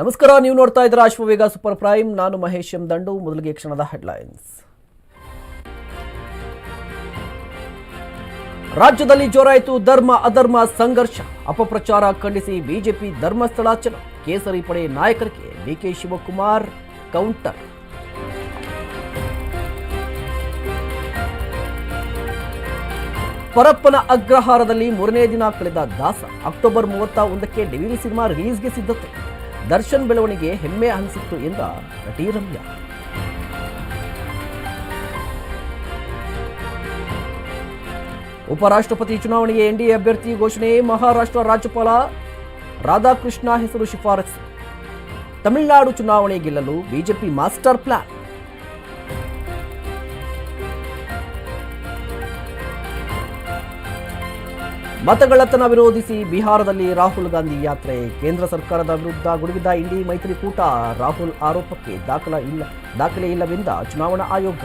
ನಮಸ್ಕಾರ, ನೀವು ನೋಡ್ತಾ ಇದ್ದೀರಾ ಅಶ್ವವೇಗ ಸೂಪರ್ ಪ್ರೈಮ್. ನಾನು ಮಹೇಶ್ ಎಂ ದಂಡು ಮೊದಲಿಗೆ ಕ್ಷಣದ ಹೆಡ್ಲೈನ್ಸ್. ರಾಜ್ಯದಲ್ಲಿ ಜೋರಾಯಿತು ಧರ್ಮ ಅಧರ್ಮ ಸಂಘರ್ಷ. ಅಪಪ್ರಚಾರ ಖಂಡಿಸಿ ಬಿಜೆಪಿ ಧರ್ಮಸ್ಥಳಾಚನ ಕೇಸರಿ ಪಡೆ ನಾಯಕರಿಗೆ ಡಿಕೆ ಶಿವಕುಮಾರ್ ಕೌಂಟರ್. ಪರಪ್ಪನ ಅಗ್ರಹಾರದಲ್ಲಿ ಮೂರನೇ ದಿನ ಕಳೆದ ದಾಸ. ಅಕ್ಟೋಬರ್ ಮೂವತ್ತ ಒಂದಕ್ಕೆ ಡಿವಿಡಿ ಸಿನಿಮಾ ರಿಲೀಸ್ಗೆ ಸಿದ್ಧತೆ. ದರ್ಶನ್ ಬೆಳವಣಿಗೆ ಹೆಮ್ಮೆ ಅನಿಸಿತ್ತು ಎಂದ ನಟಿ ರಮ್ಯಾ. ಉಪರಾಷ್ಟ್ರಪತಿ ಚುನಾವಣೆಗೆ ಎನ್ಡಿಎ ಅಭ್ಯರ್ಥಿ ಘೋಷಣೆ, ಮಹಾರಾಷ್ಟ್ರ ರಾಜ್ಯಪಾಲ ರಾಧಾಕೃಷ್ಣ ಹೆಸರು ಶಿಫಾರಸು. ತಮಿಳುನಾಡು ಚುನಾವಣೆ ಗೆಲ್ಲಲು ಬಿಜೆಪಿ ಮಾಸ್ಟರ್ ಪ್ಲಾನ್. ಮತಗಳತನ ವಿರೋಧಿಸಿ ಬಿಹಾರದಲ್ಲಿ ರಾಹುಲ್ ಗಾಂಧಿ ಯಾತ್ರೆ. ಕೇಂದ್ರ ಸರ್ಕಾರದ ವಿರುದ್ಧ ಗುಡುಗಿದ ಇಂಡಿ ಮೈತ್ರಿಕೂಟ ರಾಹುಲ್ ಆರೋಪಕ್ಕೆ ದಾಖಲ ಇಲ್ಲ, ದಾಖಲೆ ಇಲ್ಲವೆಂದ ಚುನಾವಣಾ ಆಯೋಗ.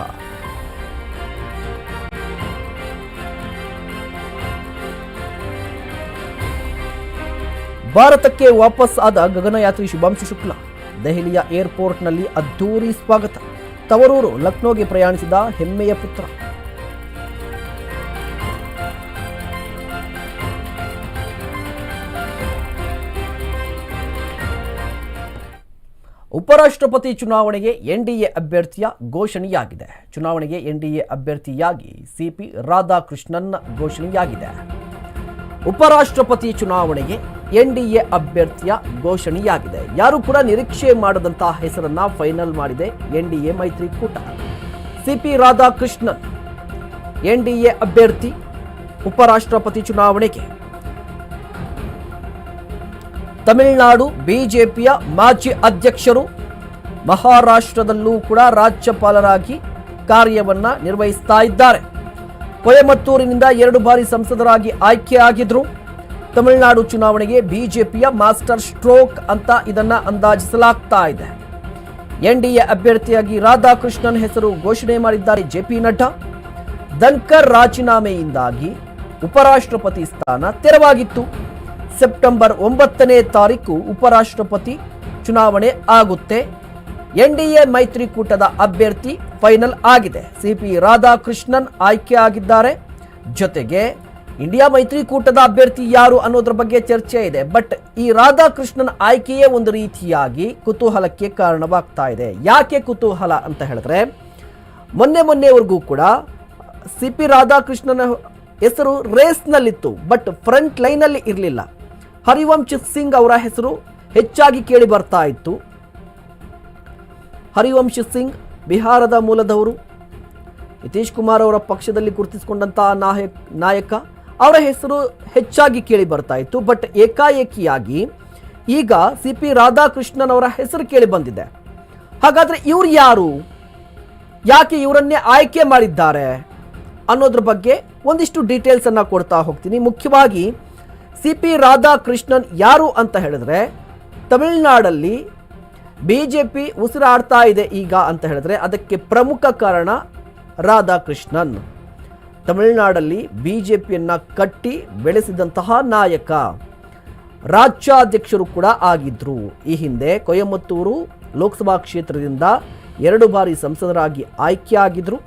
ಭಾರತಕ್ಕೆ ವಾಪಸ್ ಆದ ಗಗನಯಾತ್ರಿ ಶುಭಾಂಶು ಶುಕ್ಲಾ. ದೆಹಲಿಯ ಏರ್ಪೋರ್ಟ್ನಲ್ಲಿ ಅದ್ದೂರಿ ಸ್ವಾಗತ. ತವರೂರು ಲಕ್ನೋಗೆ ಪ್ರಯಾಣಿಸಿದ ಹೆಮ್ಮೆಯ ಪುತ್ರ. ಉಪರಾಷ್ಟ್ರಪತಿ ಚುನಾವಣೆಗೆ ಎನ್ಡಿಎ ಅಭ್ಯರ್ಥಿಯ ಘೋಷಣೆಯಾಗಿದೆ. ಚುನಾವಣೆಗೆ ಎನ್ಡಿಎ ಅಭ್ಯರ್ಥಿಯಾಗಿ ಸಿಪಿ ರಾಧಾಕೃಷ್ಣನ್ ಘೋಷಣೆಯಾಗಿದೆ. ಉಪರಾಷ್ಟ್ರಪತಿ ಚುನಾವಣೆಗೆ ಎನ್ಡಿಎ ಅಭ್ಯರ್ಥಿಯ ಘೋಷಣೆಯಾಗಿದೆ. ಯಾರು ಕೂಡ ನಿರೀಕ್ಷೆ ಮಾಡದಂತಹ ಹೆಸರನ್ನ ಫೈನಲ್ ಮಾಡಿದೆ ಎನ್ಡಿಎ ಮೈತ್ರಿಕೂಟ. ಸಿಪಿ ರಾಧಾಕೃಷ್ಣನ್ ಎನ್ಡಿಎ ಅಭ್ಯರ್ಥಿ ಉಪರಾಷ್ಟ್ರಪತಿ ಚುನಾವಣೆಗೆ ತಮಿಳುನಾಡು ಬಿಜೆಪಿಯ ಮಾಜಿ ಅಧ್ಯಕ್ಷರು ಮಹಾರಾಷ್ಟ್ರದಲ್ಲೂ ಕೂಡ ರಾಜ್ಯಪಾಲರಾಗಿ ಕಾರ್ಯವನ್ನು ನಿರ್ವಹಿಸ್ತಾ ಇದ್ದಾರೆ. ಕೊಯಮತ್ತೂರಿನಿಂದ ಎರಡು ಬಾರಿ ಸಂಸದರಾಗಿ ಆಯ್ಕೆಯಾಗಿದ್ರು ತಮಿಳುನಾಡು ಚುನಾವಣೆಗೆ ಬಿಜೆಪಿಯ ಮಾಸ್ಟರ್ ಸ್ಟ್ರೋಕ್ ಅಂತ ಇದನ್ನ ಅಂದಾಜಿಸಲಾಗ್ತಾ ಇದೆ. ಎನ್ಡಿಎ ಅಭ್ಯರ್ಥಿಯಾಗಿ ರಾಧಾಕೃಷ್ಣನ್ ಹೆಸರು ಘೋಷಣೆ ಮಾಡಿದ್ದಾರೆ ಜೆಪಿ ನಡ್ಡಾ. ಧನ್ಕರ್ ರಾಜೀನಾಮೆಯಿಂದಾಗಿ ಉಪರಾಷ್ಟ್ರಪತಿ ಸ್ಥಾನ ತೆರವಾಗಿತ್ತು. ಸೆಪ್ಟೆಂಬರ್ ಒಂಬತ್ತನೇ ತಾರೀಕು ಉಪರಾಷ್ಟ್ರಪತಿ ಚುನಾವಣೆ ಆಗುತ್ತೆ. ಎನ್ಡಿಎ ಮೈತ್ರಿಕೂಟದ ಅಭ್ಯರ್ಥಿ ಫೈನಲ್ ಆಗಿದೆ. ಸಿಪಿ ರಾಧಾಕೃಷ್ಣನ್ ಆಯ್ಕೆ ಆಗಿದ್ದಾರೆ. ಜೊತೆಗೆ ಇಂಡಿಯಾ ಮೈತ್ರಿಕೂಟದ ಅಭ್ಯರ್ಥಿ ಯಾರು ಅನ್ನೋದ್ರ ಬಗ್ಗೆ ಚರ್ಚೆ ಇದೆ. ಬಟ್ ಈ ರಾಧಾಕೃಷ್ಣನ್ ಆಯ್ಕೆಯೇ ಒಂದು ರೀತಿಯಾಗಿ ಕುತೂಹಲಕ್ಕೆ ಕಾರಣವಾಗ್ತಾ ಇದೆ. ಯಾಕೆ ಕುತೂಹಲ ಅಂತ ಹೇಳಿದ್ರೆ, ಮೊನ್ನೆ ಮೊನ್ನೆವರೆಗೂ ಕೂಡ ಸಿ ಪಿ ರಾಧಾಕೃಷ್ಣನ ಹೆಸರು ರೇಸ್ನಲ್ಲಿತ್ತು. ಬಟ್ ಫ್ರಂಟ್ ಲೈನಲ್ಲಿ ಇರಲಿಲ್ಲ. ಹರಿವಂಶ್ ಸಿಂಗ್ ಅವರ ಹೆಸರು ಹೆಚ್ಚಾಗಿ ಕೇಳಿ ಬರ್ತಾ ಇತ್ತು. ಹರಿವಂಶ್ ಸಿಂಗ್ ಬಿಹಾರದ ಮೂಲದವರು. ನಿತೀಶ್ ಕುಮಾರ್ ಅವರ ಪಕ್ಷದಲ್ಲಿ ಗುರುತಿಸಿಕೊಂಡಂತಹ ನಾಯಕ್ ನಾಯಕ ಅವರ ಹೆಸರು ಹೆಚ್ಚಾಗಿ ಕೇಳಿ ಬರ್ತಾ ಇತ್ತು. ಬಟ್ ಏಕಾಏಕಿಯಾಗಿ ಈಗ ಸಿ ಪಿ ರಾಧಾಕೃಷ್ಣನ್ ಅವರ ಹೆಸರು ಕೇಳಿ ಬಂದಿದೆ. ಹಾಗಾದ್ರೆ ಇವ್ರು ಯಾರು? ಯಾಕೆ ಇವರನ್ನೇ ಆಯ್ಕೆ ಮಾಡಿದ್ದಾರೆ ಅನ್ನೋದ್ರ ಬಗ್ಗೆ ಒಂದಿಷ್ಟು ಡೀಟೇಲ್ಸ್ ಅನ್ನ ಕೊಡ್ತಾ ಹೋಗ್ತೀನಿ. ಮುಖ್ಯವಾಗಿ ಸಿ ಪಿ ರಾಧಾಕೃಷ್ಣನ್ ಯಾರು ಅಂತ ಹೇಳಿದ್ರೆ, ತಮಿಳುನಾಡಲ್ಲಿ ಬಿ ಜೆ ಪಿ ಉಸಿರಾಡ್ತಾ ಇದೆ ಈಗ ಅಂತ ಹೇಳಿದ್ರೆ ಅದಕ್ಕೆ ಪ್ರಮುಖ ಕಾರಣ ರಾಧಾಕೃಷ್ಣನ್. ತಮಿಳುನಾಡಲ್ಲಿ ಬಿ ಜೆ ಪಿಯನ್ನು ಕಟ್ಟಿ ಬೆಳೆಸಿದಂತಹ ನಾಯಕ. ರಾಜ್ಯಾಧ್ಯಕ್ಷರು ಕೂಡ ಆಗಿದ್ರು. ಈ ಹಿಂದೆ ಕೊಯಮತ್ತೂರು ಲೋಕಸಭಾ ಕ್ಷೇತ್ರದಿಂದ ಎರಡು ಬಾರಿ ಸಂಸದರಾಗಿ ಆಯ್ಕೆಯಾಗಿದ್ರು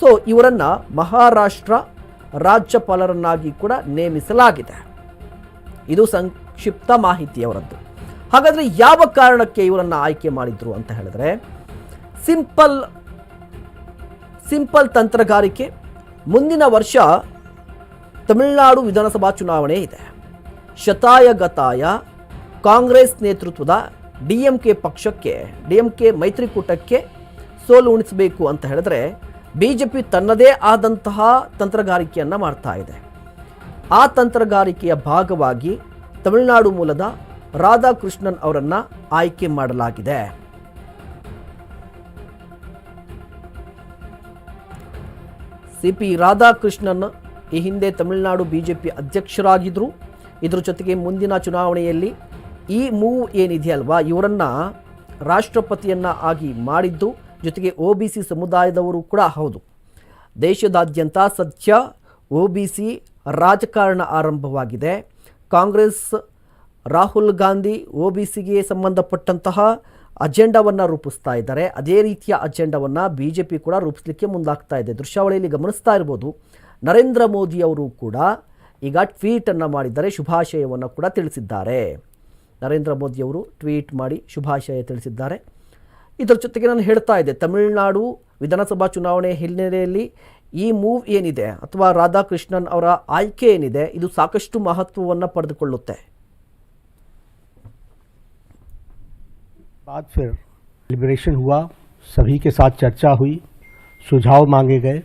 ಸೊ ಇವರನ್ನು ಮಹಾರಾಷ್ಟ್ರ ರಾಜ್ಯಪಾಲರನ್ನಾಗಿ ಕೂಡ ನೇಮಿಸಲಾಗಿದೆ. ಇದು ಸಂಕ್ಷಿಪ್ತ ಮಾಹಿತಿ ಅವರದ್ದು ಹಾಗಾದ್ರೆ ಯಾವ ಕಾರಣಕ್ಕೆ ಇವರನ್ನು ಆಯ್ಕೆ ಮಾಡಿದ್ರು ಅಂತ ಹೇಳಿದ್ರೆ, ಸಿಂಪಲ್ ಸಿಂಪಲ್ ತಂತ್ರಗಾರಿಕೆ, ಮುಂದಿನ ವರ್ಷ ತಮಿಳುನಾಡು ವಿಧಾನಸಭಾ ಚುನಾವಣೆ ಇದೆ. ಶತಾಯ ಗತಾಯ ಕಾಂಗ್ರೆಸ್ ನೇತೃತ್ವದ ಡಿ ಎಂ ಕೆ ಪಕ್ಷಕ್ಕೆ, ಡಿ ಎಂ ಕೆ ಮೈತ್ರಿಕೂಟಕ್ಕೆ ಸೋಲು ಉಣಿಸಬೇಕು ಅಂತ ಹೇಳಿದ್ರೆ, ಬಿ ಜೆ ಪಿ ತನ್ನದೇ ಆದಂತಹ ತಂತ್ರಗಾರಿಕೆಯನ್ನು ಮಾಡ್ತಾ ಇದೆ. ಆ ತಂತ್ರಗಾರಿಕೆಯ ಭಾಗವಾಗಿ ತಮಿಳುನಾಡು ಮೂಲದ ರಾಧಾಕೃಷ್ಣನ್ ಅವರನ್ನ ಆಯ್ಕೆ ಮಾಡಲಾಗಿದೆ. ಸಿ ಪಿ ರಾಧಾಕೃಷ್ಣನ್ ಈ ಹಿಂದೆ ತಮಿಳುನಾಡು ಬಿಜೆಪಿ ಅಧ್ಯಕ್ಷರಾಗಿದ್ದರು ಇದ್ರ ಜೊತೆಗೆ ಮುಂದಿನ ಚುನಾವಣೆಯಲ್ಲಿ ಈ ಮೂವ್ ಏನಿದೆಯಲ್ವಾ ಇವರನ್ನ ರಾಷ್ಟ್ರಪತಿಯನ್ನ ಆಗಿ ಮಾಡಿದ್ದು, ಜೊತೆಗೆ ಒ ಸಮುದಾಯದವರು ಕೂಡ ಹೌದು. ದೇಶದಾದ್ಯಂತ ಸದ್ಯ ಒ ಬಿ ರಾಜಕಾರಣ ಆರಂಭವಾಗಿದೆ. ಕಾಂಗ್ರೆಸ್, ರಾಹುಲ್ ಗಾಂಧಿ, ಒ ಬಿ ಸಿಗೆ ಸಂಬಂಧಪಟ್ಟಂತಹ ಅಜೆಂಡಾವನ್ನು ರೂಪಿಸ್ತಾ ಇದ್ದಾರೆ. ಅದೇ ರೀತಿಯ ಅಜೆಂಡಾವನ್ನು ಬಿ ಜೆ ಪಿ ಕೂಡ ರೂಪಿಸಲಿಕ್ಕೆ ಮುಂದಾಗ್ತಾ ಇದೆ. ದೃಶ್ಯಾವಳಿಯಲ್ಲಿ ಗಮನಿಸ್ತಾ ಇರ್ಬೋದು, ನರೇಂದ್ರ ಮೋದಿ ಅವರು ಕೂಡ ಈಗ ಟ್ವೀಟನ್ನು ಮಾಡಿದ್ದಾರೆ, ಶುಭಾಶಯವನ್ನು ಕೂಡ ತಿಳಿಸಿದ್ದಾರೆ. ನರೇಂದ್ರ ಮೋದಿಯವರು ಟ್ವೀಟ್ ಮಾಡಿ ಶುಭಾಶಯ ತಿಳಿಸಿದ್ದಾರೆ. ಇದರ ಜೊತೆಗೆ ನಾನು ಹೇಳ್ತಾ ಇದ್ದೆ, ತಮಿಳುನಾಡು ವಿಧಾನಸಭಾ ಚುನಾವಣೆ ಹಿನ್ನೆಲೆಯಲ್ಲಿ ಈ ಮೂವ್ ಏನಿದೆ ಅಥವಾ ರಾಧಾಕೃಷ್ಣನ್ ಅವರ ಆಯ್ಕೆ ಏನಿದೆ ಇದು ಸಾಕಷ್ಟು ಮಹತ್ವವನ್ನು ಪಡೆದುಕೊಳ್ಳುತ್ತೆ बाद फिर लिबरेशन हुआ सभी के साथ चर्चा हुई सुझाव मांगे गए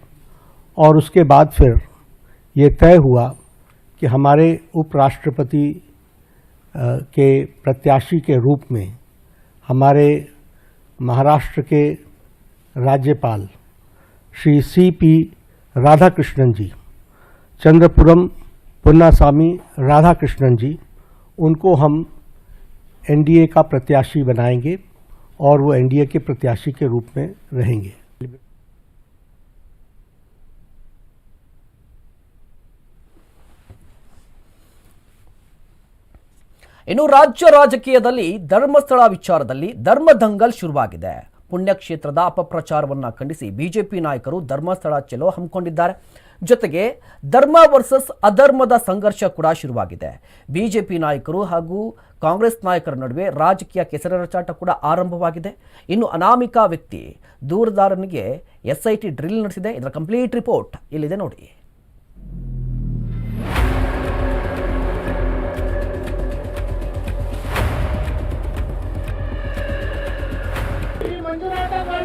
और उसके बाद फिर ये तय हुआ कि हमारे उपराष्ट्रपति अ, के प्रत्याशी के रूप में हमारे महाराष्ट्र के राज्यपाल श्री सी पी राधाकृष्णन जी चंद्रपुरम पुन्नास्वामी राधाकृष्णन जी उनको हम एनडीए का प्रत्याशी बनाएंगे और वो एनडीए के प्रत्याशी के रूप में रहेंगे ಇನ್ನು ರಾಜ್ಯ ರಾಜಕೀಯದಲ್ಲಿ ಧರ್ಮಸ್ಥಳ ವಿಚಾರದಲ್ಲಿ ಧರ್ಮದಂಗಲ್ ಶುರುವಾಗಿದೆ ಪುಣ್ಯಕ್ಷೇತ್ರದ ಅಪಪ್ರಚಾರವನ್ನು ಖಂಡಿಸಿ ಬಿಜೆಪಿ ನಾಯಕರು ಧರ್ಮಸ್ಥಳ ಚಲೋ ಹಮ್ಮಿಕೊಂಡಿದ್ದಾರೆ. ಜೊತೆಗೆ ಧರ್ಮ ವರ್ಸಸ್ ಅಧರ್ಮದ ಸಂಘರ್ಷ ಕೂಡ ಶುರುವಾಗಿದೆ. ಬಿಜೆಪಿ ನಾಯಕರು ಹಾಗೂ ಕಾಂಗ್ರೆಸ್ ನಾಯಕರ ನಡುವೆ ರಾಜಕೀಯ ಕೆಸರಚಾಟ ಕೂಡ ಆರಂಭವಾಗಿದೆ. ಇನ್ನು ಅನಾಮಿಕಾ ವ್ಯಕ್ತಿ ದೂರದಾರನಿಗೆ ಎಸ್ಐಟಿ ಡ್ರಿಲ್ ನಡೆಸಿದೆ. ಇದರ ಕಂಪ್ಲೀಟ್ ರಿಪೋರ್ಟ್ ಇಲ್ಲಿದೆ ನೋಡಿ.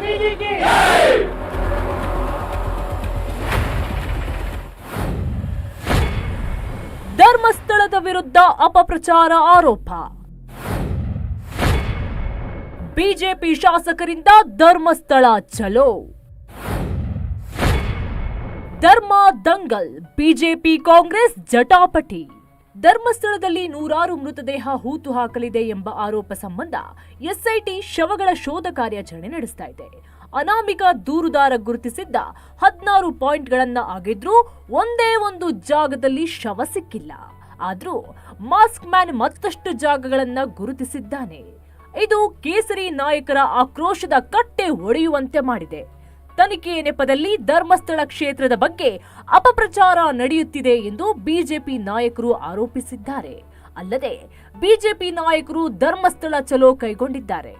ಮಂಜುನಾಥ ಸ್ವಾಮೀಜಿಗೆ ಧರ್ಮಸ್ಥಳದ ವಿರುದ್ಧ ಅಪಪ್ರಚಾರ ಆರೋಪ ಬಿಜೆಪಿ ಶಾಸಕರಿಂದ ಧರ್ಮಸ್ಥಳ ಚಲೋ ಧರ್ಮ ದಂಗಲ್ ಬಿಜೆಪಿ ಕಾಂಗ್ರೆಸ್ ಜಟಾಪಟಿ ಧರ್ಮಸ್ಥಳದಲ್ಲಿ ನೂರಾರು ಮೃತದೇಹ ಹೂತು ಹಾಕಲಿದೆ ಎಂಬ ಆರೋಪ ಸಂಬಂಧ ಎಸ್ಐಟಿ ಶವಗಳ ಶೋಧ ಕಾರ್ಯಾಚರಣೆ ನಡೆಸ್ತಾ ಇದೆ. ಅನಾಮಿಕ ದೂರುದಾರ ಗುರುತಿಸಿದ್ದ ಹದಿನಾರು ಪಾಯಿಂಟ್ಗಳನ್ನ ಆಗಿದ್ರೂ ಒಂದೇ ಒಂದು ಜಾಗದಲ್ಲಿ ಶವ ಸಿಕ್ಕಿಲ್ಲ. ಆದ್ರೂ ಮಾಸ್ಕ್ ಮ್ಯಾನ್ ಮತ್ತಷ್ಟು ಜಾಗಗಳನ್ನ ಗುರುತಿಸಿದ್ದಾನೆ. ಇದು ಕೇಸರಿ ನಾಯಕರ ಆಕ್ರೋಶದ ಕಟ್ಟೆ ಒಡೆಯುವಂತೆ ಮಾಡಿದೆ. ತನಿಖೆಯ ನೆಪದಲ್ಲಿ ಧರ್ಮಸ್ಥಳ ಕ್ಷೇತ್ರದ ಬಗ್ಗೆ ಅಪಪ್ರಚಾರ ನಡೆಯುತ್ತಿದೆ ಎಂದು ಬಿಜೆಪಿ ನಾಯಕರು ಆರೋಪಿಸಿದ್ದಾರೆ. ಅಲ್ಲದೆ, ಬಿಜೆಪಿ ನಾಯಕರು ಧರ್ಮಸ್ಥಳ ಚಲೋ ಕೈಗೊಂಡಿದ್ದಾರೆ.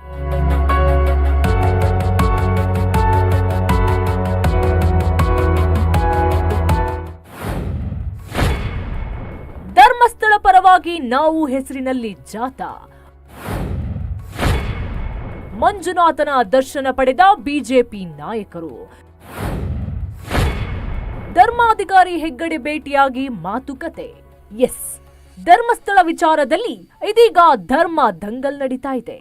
ಧರ್ಮಸ್ಥಳ ಪರವಾಗಿ ನಾವು ಹೆಸರಿನಲ್ಲಿ ಜಾಥಾ. ಮಂಜುನಾಥನ ದರ್ಶನ ಪಡೆದ ಬಿಜೆಪಿ ನಾಯಕರು. ಧರ್ಮಾಧಿಕಾರಿ ಹೆಗ್ಗಡೆ ಭೇಟಿಯಾಗಿ ಮಾತುಕತೆ. ಎಸ್, ಧರ್ಮಸ್ಥಳ ವಿಚಾರದಲ್ಲಿ ಇದೀಗ ಧರ್ಮ ದಂಗಲ್ ನಡೀತಾ ಇದೆ.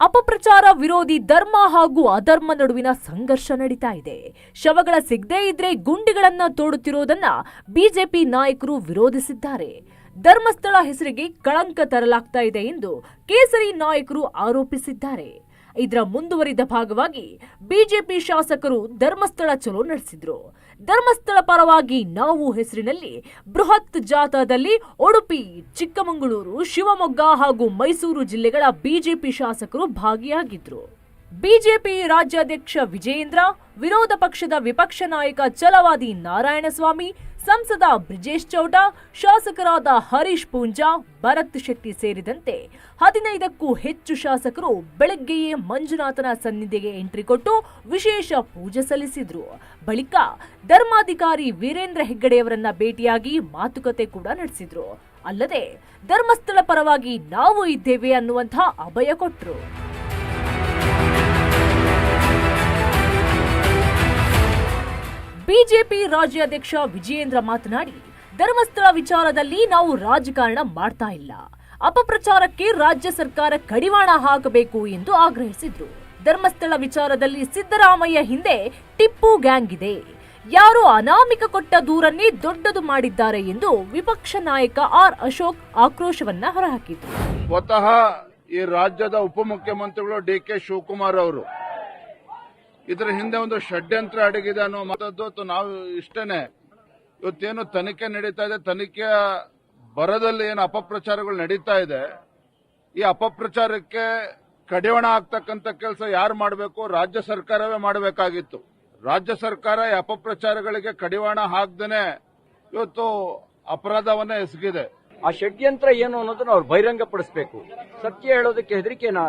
ಅಪಪ್ರಚಾರ ವಿರೋಧಿ ಧರ್ಮ ಹಾಗೂ ಅಧರ್ಮ ನಡುವಿನ ಸಂಘರ್ಷ ನಡೀತಾ ಇದೆ. ಶವಗಳ ಸಿಗದೇ ಇದ್ರೆ ಗುಂಡಿಗಳನ್ನ ತೋಡುತ್ತಿರೋದನ್ನ ಬಿಜೆಪಿ ನಾಯಕರು ವಿರೋಧಿಸಿದ್ದಾರೆ. ಧರ್ಮಸ್ಥಳ ಹೆಸರಿಗೆ ಕಳಂಕ ತರಲಾಗ್ತಾ ಇದೆ ಎಂದು ಕೇಸರಿ ನಾಯಕರು ಆರೋಪಿಸಿದ್ದಾರೆ. ಇದರ ಮುಂದುವರಿದ ಭಾಗವಾಗಿ ಬಿಜೆಪಿ ಶಾಸಕರು ಧರ್ಮಸ್ಥಳ ಚಲೋ ನಡೆಸಿದ್ರು. ಧರ್ಮಸ್ಥಳ ಪರವಾಗಿ ನಾವು ಹೆಸರಿನಲ್ಲಿ ಬೃಹತ್ ಜಾಥಾದಲ್ಲಿ ಉಡುಪಿ, ಚಿಕ್ಕಮಗಳೂರು, ಶಿವಮೊಗ್ಗ ಹಾಗೂ ಮೈಸೂರು ಜಿಲ್ಲೆಗಳ ಬಿಜೆಪಿ ಶಾಸಕರು ಭಾಗಿಯಾಗಿದ್ರು. ಬಿಜೆಪಿ ರಾಜ್ಯಾಧ್ಯಕ್ಷ ವಿಜಯೇಂದ್ರ, ವಿರೋಧ ಪಕ್ಷದ ವಿಪಕ್ಷ ನಾಯಕ ಛಲವಾದಿ ನಾರಾಯಣಸ್ವಾಮಿ ಸಂಸದ ಬ್ರಿಜೇಶ್ ಚೌಟ ಶಾಸಕರಾದ ಹರೀಶ್ ಪೂಂಜಾ, ಭರತ್ ಶೆಟ್ಟಿ ಸೇರಿದಂತೆ ಹದಿನೈದಕ್ಕೂ ಹೆಚ್ಚು ಶಾಸಕರು ಬೆಳಗ್ಗೆಯೇ ಮಂಜುನಾಥನ ಸನ್ನಿಧಿಗೆ ಎಂಟ್ರಿ ಕೊಟ್ಟು ವಿಶೇಷ ಪೂಜೆ ಸಲ್ಲಿಸಿದ್ರು. ಬಳಿಕ ಧರ್ಮಾಧಿಕಾರಿ ವೀರೇಂದ್ರ ಹೆಗ್ಗಡೆಯವರನ್ನ ಭೇಟಿಯಾಗಿ ಮಾತುಕತೆ ಕೂಡ ನಡೆಸಿದ್ರು. ಅಲ್ಲದೆ ಧರ್ಮಸ್ಥಳ ಪರವಾಗಿ ನಾವು ಇದ್ದೇವೆ ಅನ್ನುವಂಥ ಅಭಯ ಕೊಟ್ರು. ಬಿಜೆಪಿ ರಾಜ್ಯಾಧ್ಯಕ್ಷ ವಿಜಯೇಂದ್ರ ಮಾತನಾಡಿ, ಧರ್ಮಸ್ಥಳ ವಿಚಾರದಲ್ಲಿ ನಾವು ರಾಜಕಾರಣ ಮಾಡ್ತಾ ಇಲ್ಲ. ಅಪಪ್ರಚಾರಕ್ಕೆ ರಾಜ್ಯ ಸರ್ಕಾರ ಕಡಿವಾಣ ಹಾಕಬೇಕು ಎಂದು ಆಗ್ರಹಿಸಿದ್ರು. ಧರ್ಮಸ್ಥಳ ವಿಚಾರದಲ್ಲಿ ಸಿದ್ದರಾಮಯ್ಯ ಹಿಂದೆ ಟಿಪ್ಪು ಗ್ಯಾಂಗ್ ಇದೆ. ಯಾರು ಅನಾಮಿಕ ಕೊಟ್ಟ ದೂರನ್ನೇ ದೊಡ್ಡದು ಮಾಡಿದ್ದಾರೆ ಎಂದು ವಿಪಕ್ಷ ನಾಯಕ ಆರ್ ಅಶೋಕ್ ಆಕ್ರೋಶವನ್ನ ಹೊರಹಾಕಿದ್ರು. ಸ್ವತಃ ಈ ರಾಜ್ಯದ ಉಪಮುಖ್ಯಮಂತ್ರಿಗಳು ಡಿ ಕೆ ಶಿವಕುಮಾರ್ ಅವರು ಇದರ ಹಿಂದೆ ಒಂದು ಷಡ್ಯಂತ್ರ ಅಡಗಿದೆ ಅನ್ನೋ ಮಾತದ್ದು ನಾವು ಇಷ್ಟೇನೆ. ಇವತ್ತೇನು ತನಿಖೆ ನಡೀತಾ ಇದೆ, ತನಿಖೆಯ ಬರದಲ್ಲಿ ಏನು ಅಪಪ್ರಚಾರಗಳು ನಡೀತಾ ಇದೆ, ಈ ಅಪಪ್ರಚಾರಕ್ಕೆ ಕಡಿವಾಣ ಆಗ್ತಕ್ಕಂಥ ಕೆಲಸ ಯಾರು ಮಾಡಬೇಕು? ರಾಜ್ಯ ಸರ್ಕಾರವೇ ಮಾಡಬೇಕಾಗಿತ್ತು. ರಾಜ್ಯ ಸರ್ಕಾರ ಈ ಅಪಪ್ರಚಾರಗಳಿಗೆ ಕಡಿವಾಣ ಹಾಕ್ದೇನೆ ಇವತ್ತು ಅಪರಾಧವನ್ನ ಎಸಗಿದೆ. ಆ ಷಡ್ಯಂತ್ರ ಏನು ಅನ್ನೋದನ್ನ ಅವ್ರು ಬಹಿರಂಗಪಡಿಸಬೇಕು. ಸತ್ಯ ಹೇಳೋದಕ್ಕೆ ಹೆದರಿಕೆನಾ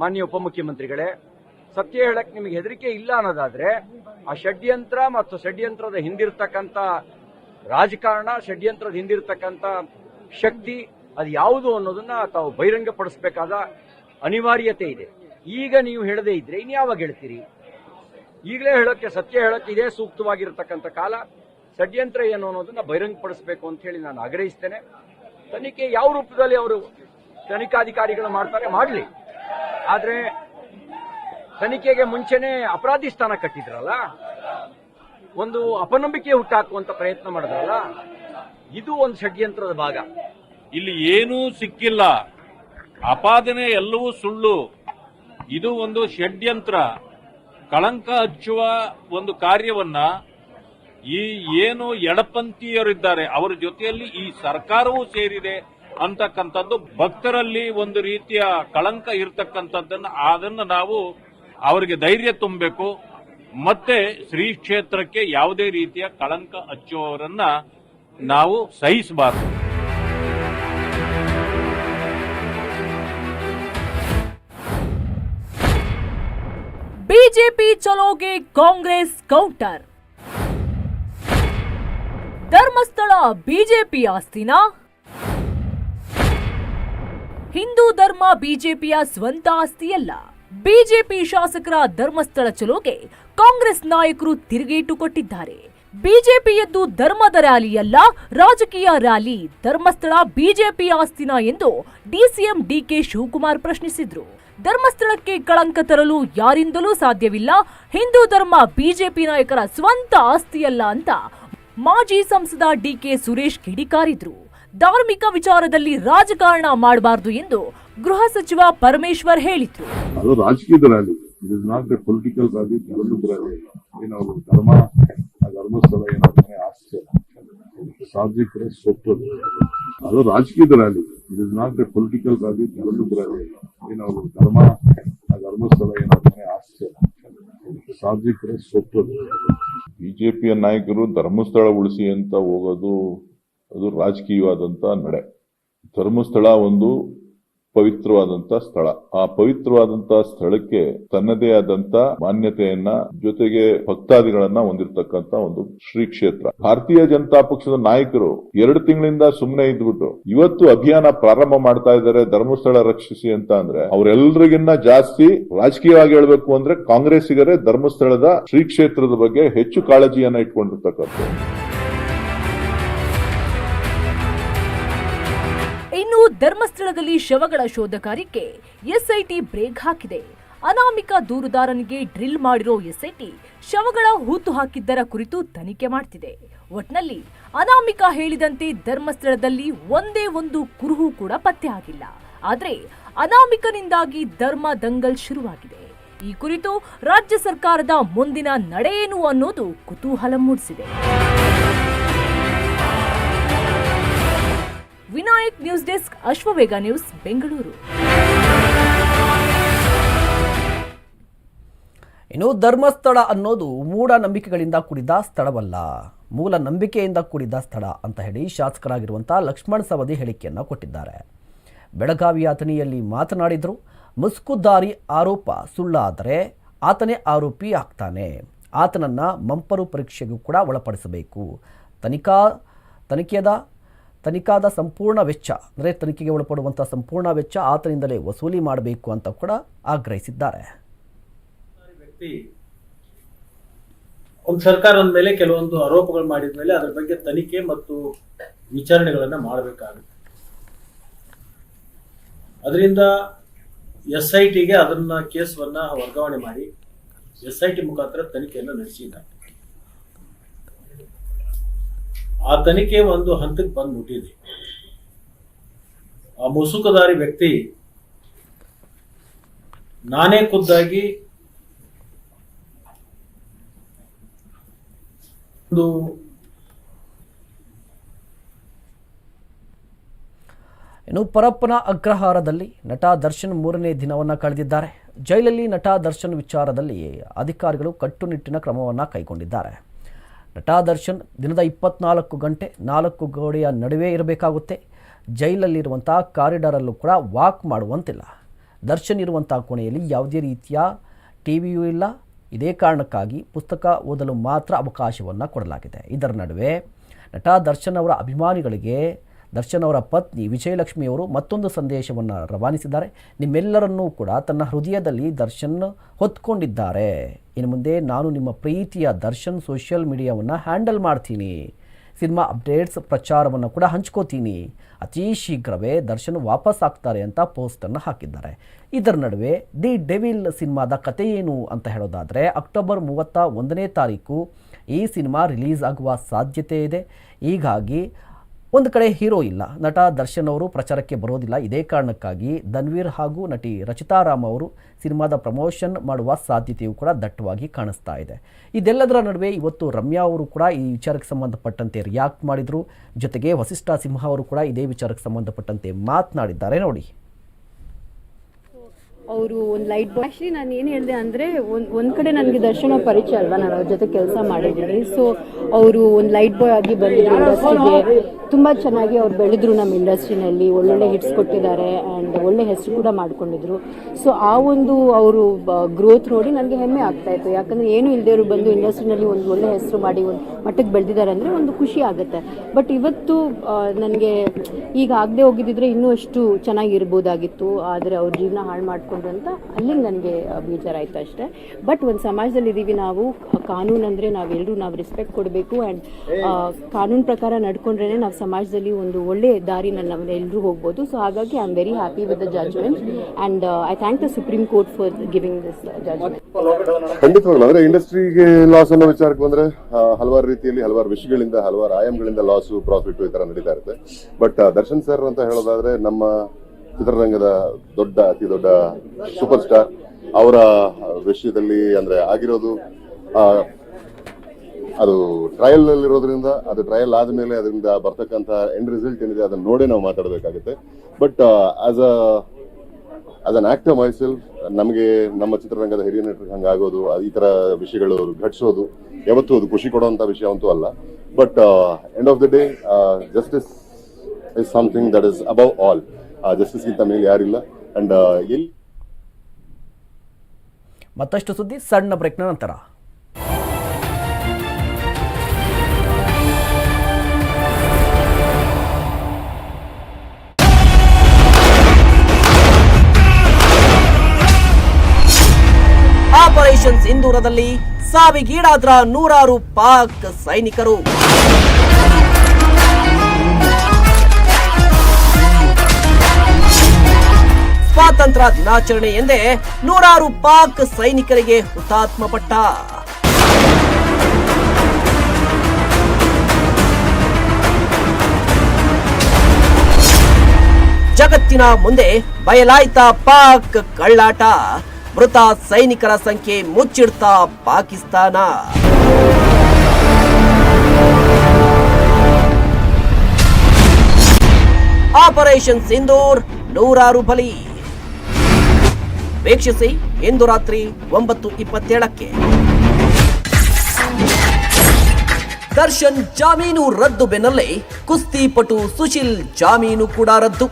ಮಾನ್ಯ ಉಪಮುಖ್ಯಮಂತ್ರಿಗಳೇ. ಸತ್ಯ ಹೇಳಕ್ ನಿಮಗೆ ಹೆದರಿಕೆ ಇಲ್ಲ ಅನ್ನೋದಾದ್ರೆ ಆ ಷಡ್ಯಂತ್ರ ಮತ್ತು ಷಡ್ಯಂತ್ರದ ಹಿಂದಿರ್ತಕ್ಕಂಥ ರಾಜಕಾರಣ, ಷಡ್ಯಂತ್ರದ ಹಿಂದಿರ್ತಕ್ಕಂಥ ಶಕ್ತಿ, ಅದು ಯಾವುದು ಅನ್ನೋದನ್ನ ತಾವು ಬಹಿರಂಗಪಡಿಸಬೇಕಾದ ಅನಿವಾರ್ಯತೆ ಇದೆ. ಈಗ ನೀವು ಹೇಳದೇ ಇದ್ರೆ ಇನ್ಯಾವಾಗ ಹೇಳ್ತೀರಿ? ಈಗಲೇ ಹೇಳೋಕ್ಕೆ, ಸತ್ಯ ಹೇಳೋಕ್ಕೆ ಇದೇ ಸೂಕ್ತವಾಗಿರತಕ್ಕಂಥ ಕಾಲ. ಷಡ್ಯಂತ್ರ ಏನು ಅನ್ನೋದನ್ನ ಬಹಿರಂಗಪಡಿಸಬೇಕು ಅಂತ ಹೇಳಿ ನಾನು ಆಗ್ರಹಿಸ್ತೇನೆ. ತನಿಖೆ ಯಾವ ರೂಪದಲ್ಲಿ ಅವರು ತನಿಖಾಧಿಕಾರಿಗಳು ಮಾಡ್ತಾರೆ? ಮಾಡಲಿ. ಆದ್ರೆ ತನಿಖೆಗೆ ಮುಂಚೆನೆ ಅಪರಾಧಿ ಸ್ಥಾನ ಕಟ್ಟಿದ್ರಲ್ಲ? ಒಂದು ಅಪನಂಬಿಕೆ ಹುಟ್ಟಾಕುವಂತ ಪ್ರಯತ್ನ ಮಾಡಿದ್ರಲ್ಲ? ಇದು ಒಂದು ಷಡ್ಯಂತ್ರದ ಭಾಗ. ಇಲ್ಲಿ ಏನೂ ಸಿಕ್ಕಿಲ್ಲ. ಅಪಾದನೆ ಎಲ್ಲವೂ ಸುಳ್ಳು. ಇದು ಒಂದು ಷಡ್ಯಂತ್ರ. ಕಳಂಕ ಹಚ್ಚುವ ಒಂದು ಕಾರ್ಯವನ್ನ ಈ ಏನು ಎಡಪಂಥೀಯರಿದ್ದಾರೆ, ಅವರ ಜೊತೆಯಲ್ಲಿ ಈ ಸರ್ಕಾರವೂ ಸೇರಿದೆ ಅಂತಕ್ಕಂಥದ್ದು ಭಕ್ತರಲ್ಲಿ ಒಂದು ರೀತಿಯ ಕಳಂಕ ಇರತಕ್ಕಂಥದ್ದನ್ನು, ಅದನ್ನು ನಾವು ಅವರಿಗೆ ಧೈರ್ಯ ತುಂಬಬೇಕು. ಮತ್ತೆ ಶ್ರೀ ಕ್ಷೇತ್ರಕ್ಕೆ ಯಾವುದೇ ರೀತಿಯ ಕಳಂಕ ಹಚ್ಚುವವರನ್ನ ನಾವು ಸಹಿಸಬಾರದು. ಬಿಜೆಪಿ ಚಲೋಗೆ ಕಾಂಗ್ರೆಸ್ ಕೌಂಟರ್. ಧರ್ಮಸ್ಥಳ ಬಿಜೆಪಿ ಆಸ್ತಿನಾ. ಹಿಂದೂ ಧರ್ಮ ಬಿಜೆಪಿಯ ಸ್ವಂತ ಆಸ್ತಿಯಲ್ಲ. ಬಿಜೆಪಿ ಶಾಸಕರ ಧರ್ಮಸ್ಥಳ ಚಲೋಗೆ ಕಾಂಗ್ರೆಸ್ ನಾಯಕರು ತಿರುಗೇಟು ಕೊಟ್ಟಿದ್ದಾರೆ. ಬಿಜೆಪಿಯದ್ದು ಧರ್ಮದ ರ್ಯಾಲಿಯಲ್ಲ, ರಾಜಕೀಯ ರ್ಯಾಲಿ, ಧರ್ಮಸ್ಥಳ ಬಿಜೆಪಿ ಆಸ್ತಿನ ಎಂದು ಡಿಸಿಎಂ ಡಿಕೆ ಶಿವಕುಮಾರ್ ಪ್ರಶ್ನಿಸಿದ್ರು. ಧರ್ಮಸ್ಥಳಕ್ಕೆ ಕಳಂಕ ತರಲು ಯಾರಿಂದಲೂ ಸಾಧ್ಯವಿಲ್ಲ, ಹಿಂದೂ ಧರ್ಮ ಬಿಜೆಪಿ ನಾಯಕರ ಸ್ವಂತ ಆಸ್ತಿಯಲ್ಲ ಅಂತ ಮಾಜಿ ಸಂಸದ ಡಿಕೆ ಸುರೇಶ್ ಕಿಡಿಕಾರಿದ್ರು. ಧಾರ್ಮಿಕ ವಿಚಾರದಲ್ಲಿ ರಾಜಕಾರಣ ಮಾಡಬಾರದು ಎಂದು ಗೃಹ ಸಚಿವ ಪರಮೇಶ್ವರ್ ಹೇಳಿದ್ರು. ಅದು ರಾಜಕೀಯದ rally it is not a political rally ಧರ್ಮ ಧರ್ಮಸ್ಥಳ ಏನಾದ್ರೆ ಆಸ್ತಿ. ಸಾರ್ವಜನಿಕರ ಸೊಪ್ಪದು ಅದು. ರಾಜಕೀಯದ rally it is not a political rally ಧರ್ಮದ ರ್ಯಾಲಿ ಏನು ಧರ್ಮ ಆ ಧರ್ಮಸ್ಥಳ ಏನಾದ್ರೆ ಆಸ್ತಿ. ಸಾರ್ವಜನಿಕರ ಸೊಪ್ಪದು. ಬಿಜೆಪಿಯ ನಾಯಕರು ಧರ್ಮಸ್ಥಳ ಉಳಿಸಿ ಅಂತ ಹೋಗೋದು ಅದು ರಾಜಕೀಯವಾದಂಥ ನಡೆ. ಧರ್ಮಸ್ಥಳ ಒಂದು ಪವಿತ್ರವಾದಂತ ಸ್ಥಳ. ಆ ಪವಿತ್ರವಾದಂತ ಸ್ಥಳಕ್ಕೆ ತನ್ನದೇ ಆದಂತ ಮಾನ್ಯತೆಯನ್ನ ಜೊತೆಗೆ ಭಕ್ತಾದಿಗಳನ್ನ ಹೊಂದಿರತಕ್ಕಂತ ಒಂದು ಶ್ರೀ ಕ್ಷೇತ್ರ. ಭಾರತೀಯ ಜನತಾ ಪಕ್ಷದ ನಾಯಕರು ಎರಡು ತಿಂಗಳಿಂದ ಸುಮ್ಮನೆ ಇದ್ಬಿಟ್ಟು ಇವತ್ತು ಅಭಿಯಾನ ಪ್ರಾರಂಭ ಮಾಡ್ತಾ ಇದ್ದಾರೆ ಧರ್ಮಸ್ಥಳ ರಕ್ಷಿಸಿ ಅಂತ ಅಂದ್ರೆ ಅವರೆಲ್ಲರಿಗಿನ್ನ ಜಾಸ್ತಿ ರಾಜಕೀಯವಾಗಿ ಹೇಳ್ಬೇಕು ಅಂದ್ರೆ ಕಾಂಗ್ರೆಸ್ಸಿಗರೇ ಧರ್ಮಸ್ಥಳದ ಶ್ರೀ ಕ್ಷೇತ್ರದ ಬಗ್ಗೆ ಹೆಚ್ಚು ಕಾಳಜಿಯನ್ನ ಇಟ್ಕೊಂಡಿರ್ತಕ್ಕಂಥ ಇನ್ನು ಧರ್ಮಸ್ಥಳದಲ್ಲಿ ಶವಗಳ ಶೋಧ ಕಾರ್ಯಕ್ಕೆ ಎಸ್ಐಟಿ ಬ್ರೇಕ್ ಹಾಕಿದೆ. ಅನಾಮಿಕ ದೂರುದಾರನಿಗೆ ಡ್ರಿಲ್ ಮಾಡಿರೋ ಎಸ್ಐಟಿ ಶವಗಳ ಹೂತು ಹಾಕಿದ್ದರ ಕುರಿತು ತನಿಖೆ ಮಾಡ್ತಿದೆ. ಒಟ್ನಲ್ಲಿ ಅನಾಮಿಕ ಹೇಳಿದಂತೆ ಧರ್ಮಸ್ಥಳದಲ್ಲಿ ಒಂದೇ ಒಂದು ಕುರುಹು ಕೂಡ ಪತ್ತೆ ಆಗಿಲ್ಲ. ಆದರೆ ಅನಾಮಿಕನಿಂದಾಗಿ ಧರ್ಮ ದಂಗಲ್ ಶುರುವಾಗಿದೆ. ಈ ಕುರಿತು ರಾಜ್ಯ ಸರ್ಕಾರದ ಮುಂದಿನ ನಡೆ ಏನು ಅನ್ನೋದು ಕುತೂಹಲ ಮೂಡಿಸಿದೆ. Vinayak news desk Ashwavega news, Bengaluru. ಇನ್ನು ಧರ್ಮಸ್ಥಳ ಅನ್ನೋದು ಮೂಢನಂಬಿಕೆಗಳಿಂದ ಕೂಡಿದ ಸ್ಥಳವಲ್ಲ. ಮೂಲ ನಂಬಿಕೆಯಿಂದ ಕೂಡಿದ ಸ್ಥಳ ಅಂತ ಹೇಳಿ ಶಾಸಕರಾಗಿರುವಂಥ ಲಕ್ಷ್ಮಣ್ ಸವದಿ ಹೇಳಿಕೆಯನ್ನು ಕೊಟ್ಟಿದ್ದಾರೆ. ಬೆಳಗಾವಿ ಅಥಣಿಯಲ್ಲಿ ಮಾತನಾಡಿದರು ಮುಸ್ಕುದಾರಿ ಆರೋಪ ಸುಳ್ಳಾದರೆ ಆತನೇ ಆರೋಪಿ ಆಗ್ತಾನೆ. ಆತನನ್ನು ಮಂಪರು ಪರೀಕ್ಷೆಗೂ ಕೂಡ ಒಳಪಡಿಸಬೇಕು. ತನಿಖಾ ತನಿಖೆದ ತನಿಖಾದ ಸಂಪೂರ್ಣ ವೆಚ್ಚ, ಅಂದರೆ ತನಿಖೆಗೆ ಒಳಪಡುವಂಥ ಸಂಪೂರ್ಣ ವೆಚ್ಚ ಆತನಿಂದಲೇ ವಸೂಲಿ ಮಾಡಬೇಕು ಅಂತ ಕೂಡ ಆಗ್ರಹಿಸಿದ್ದಾರೆ. ವ್ಯಕ್ತಿ, ಒಂದು ಸರ್ಕಾರದ ಮೇಲೆ ಕೆಲವೊಂದು ಆರೋಪಗಳು ಮಾಡಿದ ಮೇಲೆ ಅದರ ಬಗ್ಗೆ ತನಿಖೆ ಮತ್ತು ವಿಚಾರಣೆಗಳನ್ನು ಮಾಡಬೇಕಾಗುತ್ತೆ. ಅದರಿಂದ ಎಸ್ ಐ ಟಿಗೆ ಅದನ್ನ ಕೇಸವನ್ನ ವರ್ಗಾವಣೆ ಮಾಡಿ, ಎಸ್ ಐ ಟಿ ಮುಖಾಂತರ ತನಿಖೆಯನ್ನು ನಡೆಸಿದ್ದಾರೆ. ಆ ತನಿಖೆ ಒಂದು ಹಂತಕ್ಕೆ ಬಂದ್ಬಿಟ್ಟಿದೆ ಆ ಮುಸುಕುದಾರಿ ವ್ಯಕ್ತಿ ನಾನೇ ಖುದ್ದಾಗಿ ಒಂದು ಇನ್ನು ಪರಪ್ಪನ ಅಗ್ರಹಾರದಲ್ಲಿ ನಟ ದರ್ಶನ್ ಮೂರನೇ ದಿನವನ್ನು ಕಳೆದಿದ್ದಾರೆ. ಜೈಲಲ್ಲಿ ನಟ ದರ್ಶನ್ ವಿಚಾರದಲ್ಲಿ ಅಧಿಕಾರಿಗಳು ಕಟ್ಟುನಿಟ್ಟಿನ ಕ್ರಮವನ್ನು ಕೈಗೊಂಡಿದ್ದಾರೆ. ನಟ ದರ್ಶನ್ ದಿನದ ಇಪ್ಪತ್ನಾಲ್ಕು ಗಂಟೆ ನಾಲ್ಕು ಗೋಡೆಯ ನಡುವೆ ಇರಬೇಕಾಗುತ್ತೆ. ಜೈಲಲ್ಲಿರುವಂಥ ಕಾರಿಡಾರಲ್ಲೂ ಕೂಡ ವಾಕ್ ಮಾಡುವಂತಿಲ್ಲ. ದರ್ಶನ್ ಇರುವಂಥ ಕೋಣೆಯಲ್ಲಿ ಯಾವುದೇ ರೀತಿಯ ಟಿ ವಿಯೂ ಇಲ್ಲ. ಇದೇ ಕಾರಣಕ್ಕಾಗಿ ಪುಸ್ತಕ ಓದಲು ಮಾತ್ರ ಅವಕಾಶವನ್ನು ಕೊಡಲಾಗಿದೆ. ಇದರ ನಡುವೆ ನಟ ದರ್ಶನ್ ಅವರ ಅಭಿಮಾನಿಗಳಿಗೆ ದರ್ಶನ್ ಅವರ ಪತ್ನಿ ವಿಜಯಲಕ್ಷ್ಮಿಯವರು ಮತ್ತೊಂದು ಸಂದೇಶವನ್ನು ರವಾನಿಸಿದ್ದಾರೆ. ನಿಮ್ಮೆಲ್ಲರನ್ನೂ ಕೂಡ ತನ್ನ ಹೃದಯದಲ್ಲಿ ದರ್ಶನ್ ಹೊತ್ಕೊಂಡಿದ್ದಾರೆ. ಇನ್ನು ಮುಂದೆ ನಾನು ನಿಮ್ಮ ಪ್ರೀತಿಯ ದರ್ಶನ್ ಸೋಷಿಯಲ್ ಮೀಡಿಯಾವನ್ನು ಹ್ಯಾಂಡಲ್ ಮಾಡ್ತೀನಿ. ಸಿನಿಮಾ ಅಪ್ಡೇಟ್ಸ್ ಪ್ರಚಾರವನ್ನು ಕೂಡ ಹಂಚ್ಕೋತೀನಿ. ಅತಿ ಶೀಘ್ರವೇ ದರ್ಶನ್ ವಾಪಸ್ ಆಗ್ತಾರೆ ಅಂತ ಪೋಸ್ಟನ್ನು ಹಾಕಿದ್ದಾರೆ. ಇದರ ನಡುವೆ ದಿ ಡೆವಿಲ್ ಸಿನಿಮಾದ ಕತೆ ಏನು ಅಂತ ಹೇಳೋದಾದರೆ, ಅಕ್ಟೋಬರ್ ಮೂವತ್ತ ಒಂದನೇ ತಾರೀಕು ಈ ಸಿನಿಮಾ ರಿಲೀಸ್ ಆಗುವ ಸಾಧ್ಯತೆ ಇದೆ. ಹೀಗಾಗಿ ಒಂದು ಕಡೆ ಹೀರೋ ಇಲ್ಲ. ನಟ ದರ್ಶನ್ ಅವರು ಪ್ರಚಾರಕ್ಕೆ ಬರೋದಿಲ್ಲ. ಇದೇ ಕಾರಣಕ್ಕಾಗಿ ಧನ್ವೀರ್ ಹಾಗೂ ನಟಿ ರಚಿತಾ ರಾಮ್ ಅವರು ಸಿನಿಮಾದ ಪ್ರಮೋಷನ್ ಮಾಡುವ ಸಾಧ್ಯತೆಯೂ ಕೂಡ ದಟ್ಟವಾಗಿ ಕಾಣಿಸ್ತಾ ಇದೆ. ಇದೆಲ್ಲದರ ನಡುವೆ ಇವತ್ತು ರಮ್ಯಾ ಅವರು ಕೂಡ ಈ ವಿಚಾರಕ್ಕೆ ಸಂಬಂಧಪಟ್ಟಂತೆ ರಿಯಾಕ್ಟ್ ಮಾಡಿದರು. ಜೊತೆಗೆ ವಸಿಷ್ಠ ಸಿಂಹ ಅವರು ಕೂಡ ಇದೇ ವಿಚಾರಕ್ಕೆ ಸಂಬಂಧಪಟ್ಟಂತೆ ಮಾತನಾಡಿದ್ದಾರೆ. ನೋಡಿ. ಅವರು ಒಂದು ಲೈಟ್ ಬಾಯ್ ನಾನು ಏನು ಹೇಳಿದೆ ಅಂದರೆ, ಒಂದು ಒಂದು ಕಡೆ ನನಗೆ ದರ್ಶನ ಪರಿಚಯ ಅಲ್ವಾ? ನಾನು ಅವ್ರ ಜೊತೆ ಕೆಲಸ ಮಾಡಿದ್ದೀನಿ. ಸೊ ಅವರು ಒಂದು ಲೈಟ್ ಬಾಯ್ ಆಗಿ ಬಂದಿದ್ರು ಇಂಡಸ್ಟ್ರಿಗೆ ತುಂಬ ಚೆನ್ನಾಗಿ ಅವ್ರು ಬೆಳೆದ್ರು ನಮ್ಮ ಇಂಡಸ್ಟ್ರಿನಲ್ಲಿ ಒಳ್ಳೊಳ್ಳೆ ಹಿಟ್ಸ್ ಕೊಟ್ಟಿದ್ದಾರೆ ಆ್ಯಂಡ್ ಒಳ್ಳೆ ಹೆಸರು ಕೂಡ ಮಾಡ್ಕೊಂಡಿದ್ರು. ಸೊ ಆ ಒಂದು ಅವರು ಗ್ರೋತ್ ನೋಡಿ ನನಗೆ ಹೆಮ್ಮೆ ಆಗ್ತಾ ಇತ್ತು. ಯಾಕಂದರೆ ಏನು ಅವರು ಬಂದು ಇಂಡಸ್ಟ್ರಿನಲ್ಲಿ ಒಂದು ಒಳ್ಳೆ ಹೆಸರು ಮಾಡಿ ಒಂದು ಮಟ್ಟಕ್ಕೆ ಬೆಳೆದಿದ್ದಾರೆ ಅಂದರೆ ಒಂದು ಖುಷಿ ಆಗುತ್ತೆ. ಬಟ್ ಇವತ್ತು ನನಗೆ ಈಗ ಆಗದೆ ಹೋಗಿದ್ದಿದ್ರೆ ಇನ್ನೂ ಅಷ್ಟು ಚೆನ್ನಾಗಿರ್ಬೋದಾಗಿತ್ತು. ಆದರೆ ಅವ್ರ ಜೀವನ ಹಾಳು ಅಂತ ಅಲ್ಲಿಂದ ನನಗೆ ಬೇಜಾರಾಯಿತು ಅಷ್ಟೇ. ಬಟ್ ಒಂದು ಸಮಾಜದಲ್ಲಿ ಇದ್ದೀವಿ ನಾವು, ಕಾನೂನು ಅಂದರೆ ನಾವೆಲ್ಲರೂ ನಾವು ರೆಸ್ಪೆಕ್ಟ್ ಕೊಡಬೇಕು ಆ್ಯಂಡ್ ಕಾನೂನು ಪ್ರಕಾರ ನಡ್ಕೊಂಡ್ರೇ ನಾವು ಸಮಾಜದಲ್ಲಿ ಒಂದು ಒಳ್ಳೆಯ ದಾರಿನಲ್ಲಿ ನಾವು ಎಲ್ಲರೂ ಹೋಗ್ಬೋದು. ಸೊ ಹಾಗಾಗಿ I am very happy with the judgement and I thank the supreme court for giving this judgement ಖಂಡಿತವಾಗ್ಲೂ ಅಂದ್ರೆ ಇಂಡಸ್ಟ್ರಿಗೆ ಲಾಸ್ ಅನ್ನೋ ವಿಚಾರಕ್ಕೆ ಬಂದ್ರೆ ಹಲವಾರು ರೀತಿಯಲ್ಲಿ ಹಲವಾರು ವಿಷಯಗಳಿಂದ, ಹಲವಾರು ಆಯಾಮಗಳಿಂದ ಲಾಸು ಪ್ರಾಫಿಟ್ ಈ ತರ ನಡೀತಾ ಇರುತ್ತೆ. ಬಟ್ ದರ್ಶನ್ ಸರ್ ಅಂತ ಹೇಳೋದಾದ್ರೆ ನಮ್ಮ ಚಿತ್ರರಂಗದ ದೊಡ್ಡ, ಅತಿ ದೊಡ್ಡ ಸೂಪರ್ ಸ್ಟಾರ್ ಅವರ ವಿಷಯದಲ್ಲಿ ಅಂದ್ರೆ ಆಗಿರೋದು ಅದು ಟ್ರಯಲ್ ಇರೋದ್ರಿಂದ ಅದು ಟ್ರಯಲ್ ಆದ್ಮೇಲೆ ಅದರಿಂದ ಬರ್ತಕ್ಕಂಥ ಎಂಡ್ ರಿಸಲ್ಟ್ ಏನಿದೆ ಅದನ್ನ ನೋಡೇ ನಾವು ಮಾತಾಡಬೇಕಾಗುತ್ತೆ. But as a as an actor myself ನಮಗೆ ನಮ್ಮ ಚಿತ್ರರಂಗದ ಹಿರಿಯ ನಟರಿಗೆ ಹಂಗಾಗೋದು ಈ ತರ ವಿಷಯಗಳು ಘಟಿಸೋದು, ಯಾವತ್ತೂ ಅದು ಖುಷಿ ಕೊಡುವಂತ ವಿಷಯ ಅಂತೂ ಅಲ್ಲ. But end of the day justice is something that is above all justice ಗಿಂತ ಮೇಲೆ ಯಾರಿಲ್ಲ. ಅಂಡ್ ಎಲ್ಲಿ ಮತ್ತಷ್ಟು ಸುದ್ದಿ ಸಣ್ಣ ಬ್ರೇಕ್ನ ನಂತರ. ಆಪರೇಷನ್ ಸಿಂಧೂರದಲ್ಲಿ ಸಾವಿಗೀಡಾದ್ರ ನೂರಾರು ಪಾಕ್ ಸೈನಿಕರು. ಸ್ವಾತಂತ್ರ್ಯ ದಿನಾಚರಣೆ ಎಂದೇ ನೂರಾರು ಪಾಕ್ ಸೈನಿಕರಿಗೆ ಹುತಾತ್ಮ ಪಟ್ಟ. ಜಗತ್ತಿನ ಮುಂದೆ ಬಯಲಾಯ್ತ ಪಾಕ್ ಕಳ್ಳಾಟ. ಮೃತ ಸೈನಿಕರ ಸಂಖ್ಯೆ ಮುಚ್ಚಿಡ್ತಾ ಪಾಕಿಸ್ತಾನ. ಆಪರೇಷನ್ ಸಿಂಧೂರ್ ನೂರಾರು ಬಲಿ. ವೀಕ್ಷಿಸಿ ಇಂದು ರಾತ್ರಿ ಒಂಬತ್ತು ಇಪ್ಪತ್ತೇಳಕ್ಕೆ. ದರ್ಶನ್ ಜಾಮೀನು ರದ್ದು ಬೆನ್ನಲ್ಲೇ ಕುಸ್ತಿಪಟು ಸುಶೀಲ್ ಜಾಮೀನು ಕೂಡ ರದ್ದು.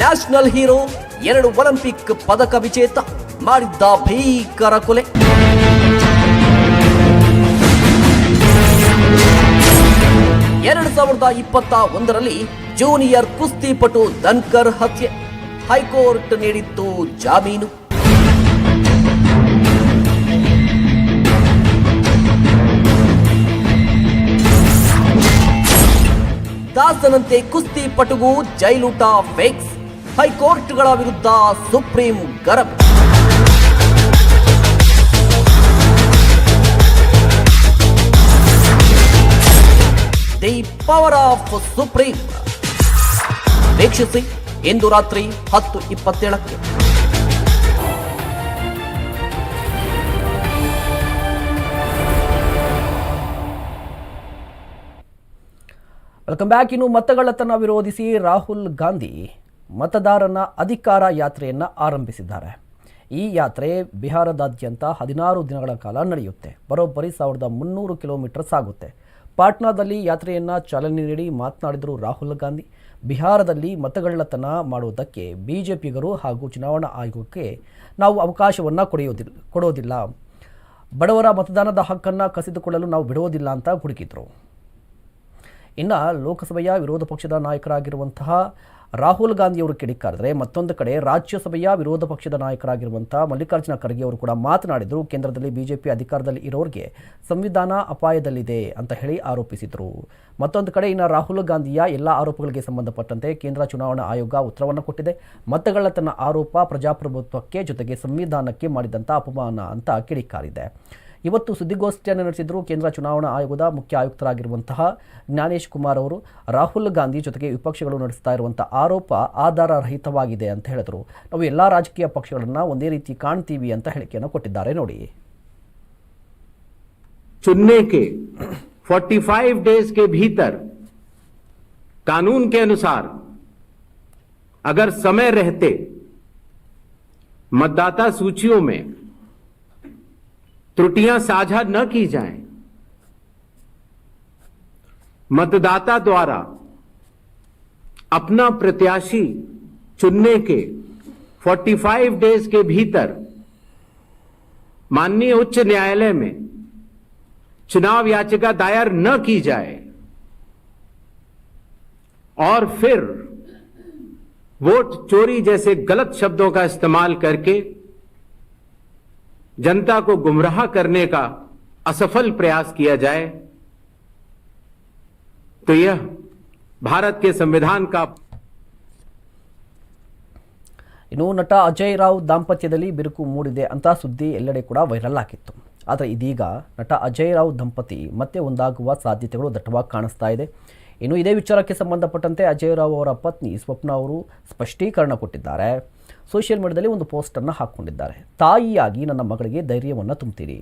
ನ್ಯಾಷನಲ್ ಹೀರೋ ಎರಡು ಒಲಿಂಪಿಕ್ ಪದಕ ವಿಜೇತ ಮಾಡಿದ್ದ ಭೀಕರ ಕೊಲೆ. ಎರಡು ಸಾವಿರದ ಇಪ್ಪತ್ತ ಒಂದರಲ್ಲಿ ಜೂನಿಯರ್ ಕುಸ್ತಿಪಟು ಧನ್ಕರ್ ಹತ್ಯೆ. ಹೈಕೋರ್ಟ್ ನೀಡಿತ್ತು ಜಾಮೀನು. ದಾಸನಂತೆ ಕುಸ್ತಿಪಟುಗೂ ಜೈಲೂಟ ಫೇಕ್ಸ್. ಹೈಕೋರ್ಟ್ಗಳ ವಿರುದ್ಧ supreme garam. The power of supreme. ವೀಕ್ಷಿಸಿ ಇಂದು ರಾತ್ರಿ ಹತ್ತು ಇಪ್ಪತ್ತೇಳಕ್ಕೆ. Welcome back. ಇನ್ನು ಮತಗಳತನ ವಿರೋಧಿಸಿ ರಾಹುಲ್ ಗಾಂಧಿ ಮತದಾರನ ಅಧಿಕಾರ ಯಾತ್ರೆಯನ್ನು ಆರಂಭಿಸಿದ್ದಾರೆ. ಈ ಯಾತ್ರೆ ಬಿಹಾರದಾದ್ಯಂತ ಹದಿನಾರು ದಿನಗಳ ಕಾಲ ನಡೆಯುತ್ತೆ. ಬರೋಬ್ಬರಿ ಸಾವಿರದ ಮುನ್ನೂರು ಕಿಲೋಮೀಟರ್ ಸಾಗುತ್ತೆ ಪಾಟ್ನಾದಲ್ಲಿ ಯಾತ್ರೆಯನ್ನು ಚಾಲನೆ ನೀಡಿ ಮಾತನಾಡಿದರು ರಾಹುಲ್ ಗಾಂಧಿ. ಬಿಹಾರದಲ್ಲಿ ಮತಗಳ್ಳತನ ಮಾಡುವುದಕ್ಕೆ ಬಿಜೆಪಿಗರು ಹಾಗೂ ಚುನಾವಣಾ ಆಯೋಗಕ್ಕೆ ನಾವು ಅವಕಾಶವನ್ನು ಕೊಡೆಯೋದಿಲ್ಲ ಕೊಡೋದಿಲ್ಲ. ಬಡವರ ಮತದಾನದ ಹಕ್ಕನ್ನು ಕಸಿದುಕೊಳ್ಳಲು ನಾವು ಬಿಡುವುದಿಲ್ಲ ಅಂತ ಹುಡುಕಿದ್ರು. ಇನ್ನು ಲೋಕಸಭೆಯ ವಿರೋಧ ಪಕ್ಷದ ನಾಯಕರಾಗಿರುವಂತಹ ರಾಹುಲ್ ಗಾಂಧಿಯವರು ಕಿಡಿಕಾರಿದರೆ ಮತ್ತೊಂದು ಕಡೆ ರಾಜ್ಯಸಭೆಯ ವಿರೋಧ ಪಕ್ಷದ ನಾಯಕರಾಗಿರುವಂಥ ಮಲ್ಲಿಕಾರ್ಜುನ ಖರ್ಗೆ ಅವರು ಕೂಡ ಮಾತನಾಡಿದರು. ಕೇಂದ್ರದಲ್ಲಿ ಬಿಜೆಪಿ ಅಧಿಕಾರದಲ್ಲಿ ಇರೋರಿಗೆ ಸಂವಿಧಾನ ಅಪಾಯದಲ್ಲಿದೆ ಅಂತ ಹೇಳಿ ಆರೋಪಿಸಿದರು. ಮತ್ತೊಂದು ಕಡೆ ಇನ್ನು ರಾಹುಲ್ ಗಾಂಧಿಯ ಎಲ್ಲ ಆರೋಪಗಳಿಗೆ ಸಂಬಂಧಪಟ್ಟಂತೆ ಕೇಂದ್ರ ಚುನಾವಣಾ ಆಯೋಗ ಉತ್ತರವನ್ನು ಕೊಟ್ಟಿದೆ. ಮತಗಳ ತನ್ನ ಆರೋಪ ಪ್ರಜಾಪ್ರಭುತ್ವಕ್ಕೆ ಜೊತೆಗೆ ಸಂವಿಧಾನಕ್ಕೆ ಮಾಡಿದಂಥ ಅಪಮಾನ ಅಂತ ಕಿಡಿಕಾರಿದೆ. ಇವತ್ತು ಸುದ್ದಿಗೋಷ್ಠಿಯನ್ನು ನಡೆಸಿದ್ರು ಕೇಂದ್ರ ಚುನಾವಣಾ ಆಯೋಗದ ಮುಖ್ಯ ಆಯುಕ್ತರಾಗಿರುವಂತಹ ಜ್ಞಾನೇಶ್ ಕುಮಾರ್ ಅವರು ರಾಹುಲ್ ಗಾಂಧಿ ಜೊತೆಗೆ ವಿಪಕ್ಷಗಳು ನಡೆಸ್ತಾ ಇರುವಂಥ ಆರೋಪ ಆಧಾರ ರಹಿತವಾಗಿದೆ ಅಂತ ಹೇಳಿದ್ರು ನಾವು ಎಲ್ಲ ರಾಜಕೀಯ ಪಕ್ಷಗಳನ್ನು ಒಂದೇ ರೀತಿ ಕಾಣ್ತೀವಿ ಅಂತ ಹೇಳಿಕೆಯನ್ನು ಕೊಟ್ಟಿದ್ದಾರೆ ನೋಡಿ चुनने के 45 डेज के भीतर कानून के अनुसार अगर समय रहते मतदाता सूचियों में त्रुटियाँ साझा न की जाएँ, मतदाता द्वारा अपना प्रत्याशी चुनने के 45 डेज़ के भीतर माननीय उच्च न्यायालय में चुनाव याचिका दायर न की जाए और फिर वोट चोरी जैसे गलत शब्दों का इस्तेमाल करके जनता को गुमराह करने का असफल प्रयास किया जाए तो यह भारत के संविधान का ಇನ್ನು ನಟ ಅಜಯ್ ರಾವ್ ದಾಂಪತ್ಯದಲ್ಲಿ ಬಿರುಕು ಮೂಡಿದೆ ಅಂತ ಸುದ್ದಿ ಎಲ್ಲೆಡೆ ಕೂಡ ವೈರಲ್ ಆಗಿತ್ತು ಆದರೆ ಇದೀಗ ನಟ ಅಜಯ್ ರಾವ್ ದಂಪತಿ ಮತ್ತೆ ಒಂದಾಗುವ ಸಾಧ್ಯತೆಗಳು ದಟ್ಟವಾಗಿ ಕಾಣಿಸ್ತಾ ಇದೆ ಇನ್ನು ಇದೇ ವಿಚಾರಕ್ಕೆ ಸಂಬಂಧಪಟ್ಟಂತೆ ಅಜಯ್ ರಾವ್ ಅವರ ಪತ್ನಿ ಸ್ವಪ್ನ ಅವರು ಸ್ಪಷ್ಟೀಕರಣ ಕೊಟ್ಟಿದ್ದಾರೆ ಸೋಷಿಯಲ್ ಮೀಡಿಯಾದಲ್ಲಿ ಒಂದು ಪೋಸ್ಟನ್ನು ಹಾಕ್ಕೊಂಡಿದ್ದಾರೆ. ತಾಯಿಯಾಗಿ ನನ್ನ ಮಗಳಿಗೆ ಧೈರ್ಯವನ್ನು ತುಂಬ್ತೀರಿ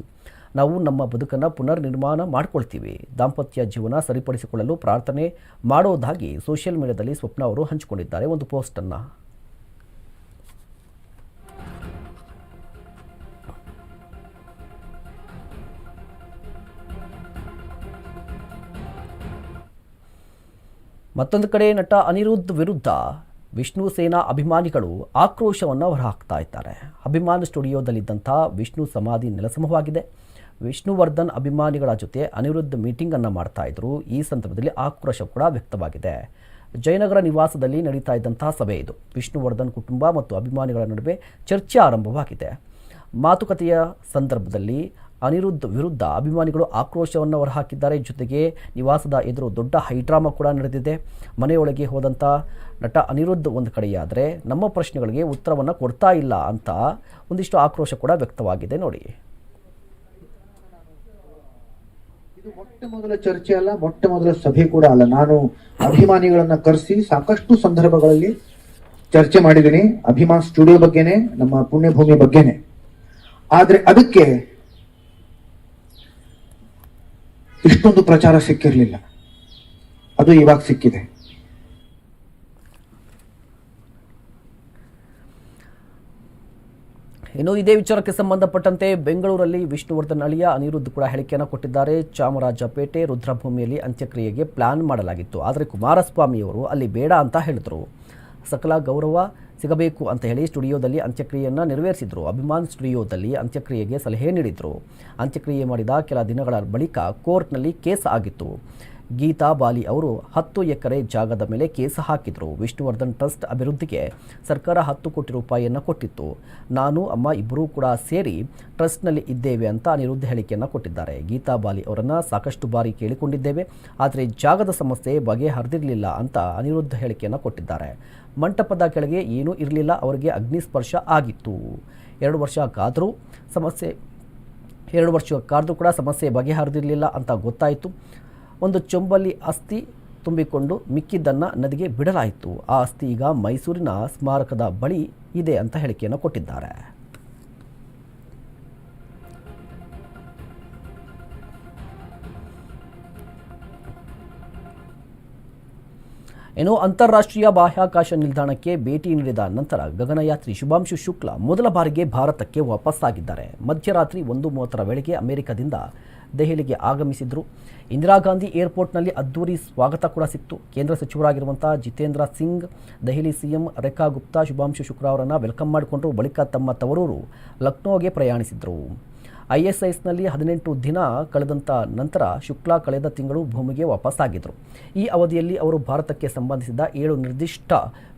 ನಾವು ನಮ್ಮ ಬದುಕನ್ನು ಪುನರ್ ನಿರ್ಮಾಣ ಮಾಡ್ಕೊಳ್ತೀವಿ. ದಾಂಪತ್ಯ ಜೀವನ ಸರಿಪಡಿಸಿಕೊಳ್ಳಲು ಪ್ರಾರ್ಥನೆ ಮಾಡೋದಾಗಿ ಸೋಷಿಯಲ್ ಮೀಡಿಯಾದಲ್ಲಿ ಸ್ವಪ್ನ ಅವರು ಹಂಚಿಕೊಂಡಿದ್ದಾರೆ. ಒಂದು ಪೋಸ್ಟನ್ನು ಮತ್ತೊಂದು ಕಡೆ ನಟ ಅನಿರುದ್ಧ್ ವಿರುದ್ಧ ವಿಷ್ಣು ಸೇನಾ ಅಭಿಮಾನಿಗಳು ಆಕ್ರೋಶವನ್ನು ಹೊರಹಾಕ್ತಾ ಇದ್ದಾರೆ. ಅಭಿಮಾನ ಸ್ಟುಡಿಯೋದಲ್ಲಿದ್ದಂಥ ವಿಷ್ಣು ಸಮಾಧಿ ನೆಲಸಮವಾಗಿದೆ. ವಿಷ್ಣುವರ್ಧನ್ ಅಭಿಮಾನಿಗಳ ಜೊತೆ ಅನಿರುದ್ಧ ಮೀಟಿಂಗನ್ನು ಮಾಡ್ತಾ ಇದ್ರು. ಈ ಸಂದರ್ಭದಲ್ಲಿ ಆಕ್ರೋಶ ಕೂಡ ವ್ಯಕ್ತವಾಗಿದೆ. ಜಯನಗರ ನಿವಾಸದಲ್ಲಿ ನಡೀತಾ ಇದ್ದಂತಹ ಸಭೆ ಇದು. ವಿಷ್ಣುವರ್ಧನ್ ಕುಟುಂಬ ಮತ್ತು ಅಭಿಮಾನಿಗಳ ನಡುವೆ ಚರ್ಚೆ ಆರಂಭವಾಗಿದೆ. ಮಾತುಕತೆಯ ಸಂದರ್ಭದಲ್ಲಿ ಅನಿರುದ್ಧ್ ವಿರುದ್ಧ ಅಭಿಮಾನಿಗಳು ಆಕ್ರೋಶವನ್ನು ಹೊರಹಾಕಿದ್ದಾರೆ. ಜೊತೆಗೆ ನಿವಾಸದ ಎದುರು ದೊಡ್ಡ ಹೈಡ್ರಾಮಾ ಕೂಡ ನಡೆದಿದೆ. ಮನೆಯೊಳಗೆ ಹೋದಂಥ ನಟ ಅನಿರುದ್ಧ ಒಂದು ಕಡೆಯಾದರೆ ನಮ್ಮ ಪ್ರಶ್ನೆಗಳಿಗೆ ಉತ್ತರವನ್ನು ಕೊಡ್ತಾ ಇಲ್ಲ ಅಂತ ಒಂದಿಷ್ಟು ಆಕ್ರೋಶ ಕೂಡ ವ್ಯಕ್ತವಾಗಿದೆ ನೋಡಿ. ಇದು ಮೊಟ್ಟ ಮೊದಲ ಚರ್ಚೆ ಅಲ್ಲ, ಮೊಟ್ಟ ಮೊದಲ ಸಭೆ ಕೂಡ ಅಲ್ಲ. ನಾನು ಅಭಿಮಾನಿಗಳನ್ನ ಕರೆಸಿ ಸಾಕಷ್ಟು ಸಂದರ್ಭಗಳಲ್ಲಿ ಚರ್ಚೆ ಮಾಡಿದ್ದೀನಿ. ಅಭಿಮಾನ್ ಸ್ಟುಡಿಯೋ ಬಗ್ಗೆನೆ, ನಮ್ಮ ಪುಣ್ಯಭೂಮಿ ಬಗ್ಗೆನೆ. ಆದ್ರೆ ಅದಕ್ಕೆ ಇಷ್ಟೊಂದು ಪ್ರಚಾರ ಸಿಕ್ಕಿರಲಿಲ್ಲ. ಅದು ಇವಾಗ ಸಿಕ್ಕಿದೆ. ಇನ್ನು ಇದೇ ವಿಚಾರಕ್ಕೆ ಸಂಬಂಧಪಟ್ಟಂತೆ ಬೆಂಗಳೂರಲ್ಲಿ ವಿಷ್ಣುವರ್ಧನ್ ಅಳಿಯ ಅನಿರುದ್ಧ್ ಕೂಡ ಹೇಳಿಕೆಯನ್ನು ಕೊಟ್ಟಿದ್ದಾರೆ. ಚಾಮರಾಜಪೇಟೆ ರುದ್ರಭೂಮಿಯಲ್ಲಿ ಅಂತ್ಯಕ್ರಿಯೆಗೆ ಪ್ಲಾನ್ ಮಾಡಲಾಗಿತ್ತು. ಆದರೆ ಕುಮಾರಸ್ವಾಮಿಯವರು ಅಲ್ಲಿ ಬೇಡ ಅಂತ ಹೇಳಿದರು. ಸಕಲ ಗೌರವ ಸಿಗಬೇಕು ಅಂತ ಹೇಳಿ ಸ್ಟುಡಿಯೋದಲ್ಲಿ ಅಂತ್ಯಕ್ರಿಯೆಯನ್ನು ನೆರವೇರಿಸಿದರು. ಅಭಿಮಾನ್ ಸ್ಟುಡಿಯೋದಲ್ಲಿ ಅಂತ್ಯಕ್ರಿಯೆಗೆ ಸಲಹೆ ನೀಡಿದರು. ಅಂತ್ಯಕ್ರಿಯೆ ಮಾಡಿದ ಕೆಲ ದಿನಗಳ ಬಳಿಕ ಕೋರ್ಟ್ನಲ್ಲಿ ಕೇಸ್ ಆಗಿತ್ತು. ಗೀತಾ ಬಾಲಿ ಅವರು ಹತ್ತು ಎಕರೆ ಜಾಗದ ಮೇಲೆ ಕೇಸ್ ಹಾಕಿದರು. ವಿಷ್ಣುವರ್ಧನ್ ಟ್ರಸ್ಟ್ ಅಭಿವೃದ್ಧಿಗೆ ಸರ್ಕಾರ ಹತ್ತು ಕೋಟಿ ರೂಪಾಯಿಯನ್ನು ಕೊಟ್ಟಿತ್ತು. ನಾನು, ಅಮ್ಮ ಇಬ್ಬರೂ ಕೂಡ ಸೇರಿ ಟ್ರಸ್ಟ್ನಲ್ಲಿ ಇದ್ದೇವೆ ಅಂತ ಅನಿರುದ್ಧ ಹೇಳಿಕೆಯನ್ನು ಕೊಟ್ಟಿದ್ದಾರೆ. ಗೀತಾ ಬಾಲಿ ಅವರನ್ನು ಸಾಕಷ್ಟು ಬಾರಿ ಕೇಳಿಕೊಂಡಿದ್ದೇವೆ. ಆದರೆ ಜಾಗದ ಸಮಸ್ಯೆ ಬಗೆಹರಿದಿರಲಿಲ್ಲ ಅಂತ ಅನಿರುದ್ಧ ಹೇಳಿಕೆಯನ್ನು ಕೊಟ್ಟಿದ್ದಾರೆ. ಮಂಟಪದ ಕೆಳಗೆ ಏನೂ ಇರಲಿಲ್ಲ, ಅವರಿಗೆ ಅಗ್ನಿಸ್ಪರ್ಶ ಆಗಿತ್ತು. ಎರಡು ವರ್ಷ ಕಾದರೂ ಸಮಸ್ಯೆ, ಎರಡು ವರ್ಷ ಕಾದರೂ ಕೂಡ ಸಮಸ್ಯೆ ಬಗೆಹರಿದಿರಲಿಲ್ಲ ಅಂತ ಗೊತ್ತಾಯಿತು. ಒಂದು ಚೊಂಬಲ್ಲಿ ಅಸ್ಥಿ ತುಂಬಿಕೊಂಡು ಮಿಕ್ಕಿದ್ದನ್ನು ನದಿಗೆ ಬಿಡಲಾಯಿತು. ಆ ಅಸ್ಥಿ ಈಗ ಮೈಸೂರಿನ ಸ್ಮಾರಕದ ಬಳಿ ಇದೆ ಅಂತ ಹೇಳಿಕೆಯನ್ನು ಕೊಟ್ಟಿದ್ದಾರೆ. ಇನ್ನು ಅಂತಾರಾಷ್ಟ್ರೀಯ ಬಾಹ್ಯಾಕಾಶ ನಿಲ್ದಾಣಕ್ಕೆ ಭೇಟಿ ನೀಡಿದ ನಂತರ ಗಗನಯಾತ್ರಿ ಶುಭಾಂಶು ಶುಕ್ಲ ಮೊದಲ ಬಾರಿಗೆ ಭಾರತಕ್ಕೆ ವಾಪಸ್ಸಾಗಿದ್ದಾರೆ. ಮಧ್ಯರಾತ್ರಿ ಒಂದು ಮೂವತ್ತರ ವೇಳೆಗೆ ಅಮೆರಿಕದಿಂದ ದೆಹಲಿಗೆ ಆಗಮಿಸಿದ್ರು. ಇಂದಿರಾ ಗಾಂಧಿ ಏರ್ಪೋರ್ಟ್ನಲ್ಲಿ ಅದ್ದೂರಿ ಸ್ವಾಗತ ಕೂಡ ಸಿಕ್ತು. ಕೇಂದ್ರ ಸಚಿವರಾಗಿರುವಂಥ ಜಿತೇಂದ್ರ ಸಿಂಗ್, ದೆಹಲಿ ಸಿಎಂ ರೇಖಾ ಗುಪ್ತಾ, ಶುಭಾಂಶು ಶುಕ್ರ ಅವರನ್ನು ವೆಲ್ಕಮ್ ಮಾಡಿಕೊಂಡರು. ಬಳಿಕ ತಮ್ಮ ತವರೂರು ಲಕ್ನೋಗೆ ಪ್ರಯಾಣಿಸಿದರು. ಐಎಸ್ಐಸ್ನಲ್ಲಿ ಹದಿನೆಂಟು ದಿನ ಕಳೆದಂಥ ನಂತರ ಶುಕ್ಲಾ ಕಳೆದ ತಿಂಗಳು ಭೂಮಿಗೆ ವಾಪಸ್ಸಾಗಿದ್ದರು ಈ ಅವಧಿಯಲ್ಲಿ ಅವರು ಭಾರತಕ್ಕೆ ಸಂಬಂಧಿಸಿದ ಏಳು ನಿರ್ದಿಷ್ಟ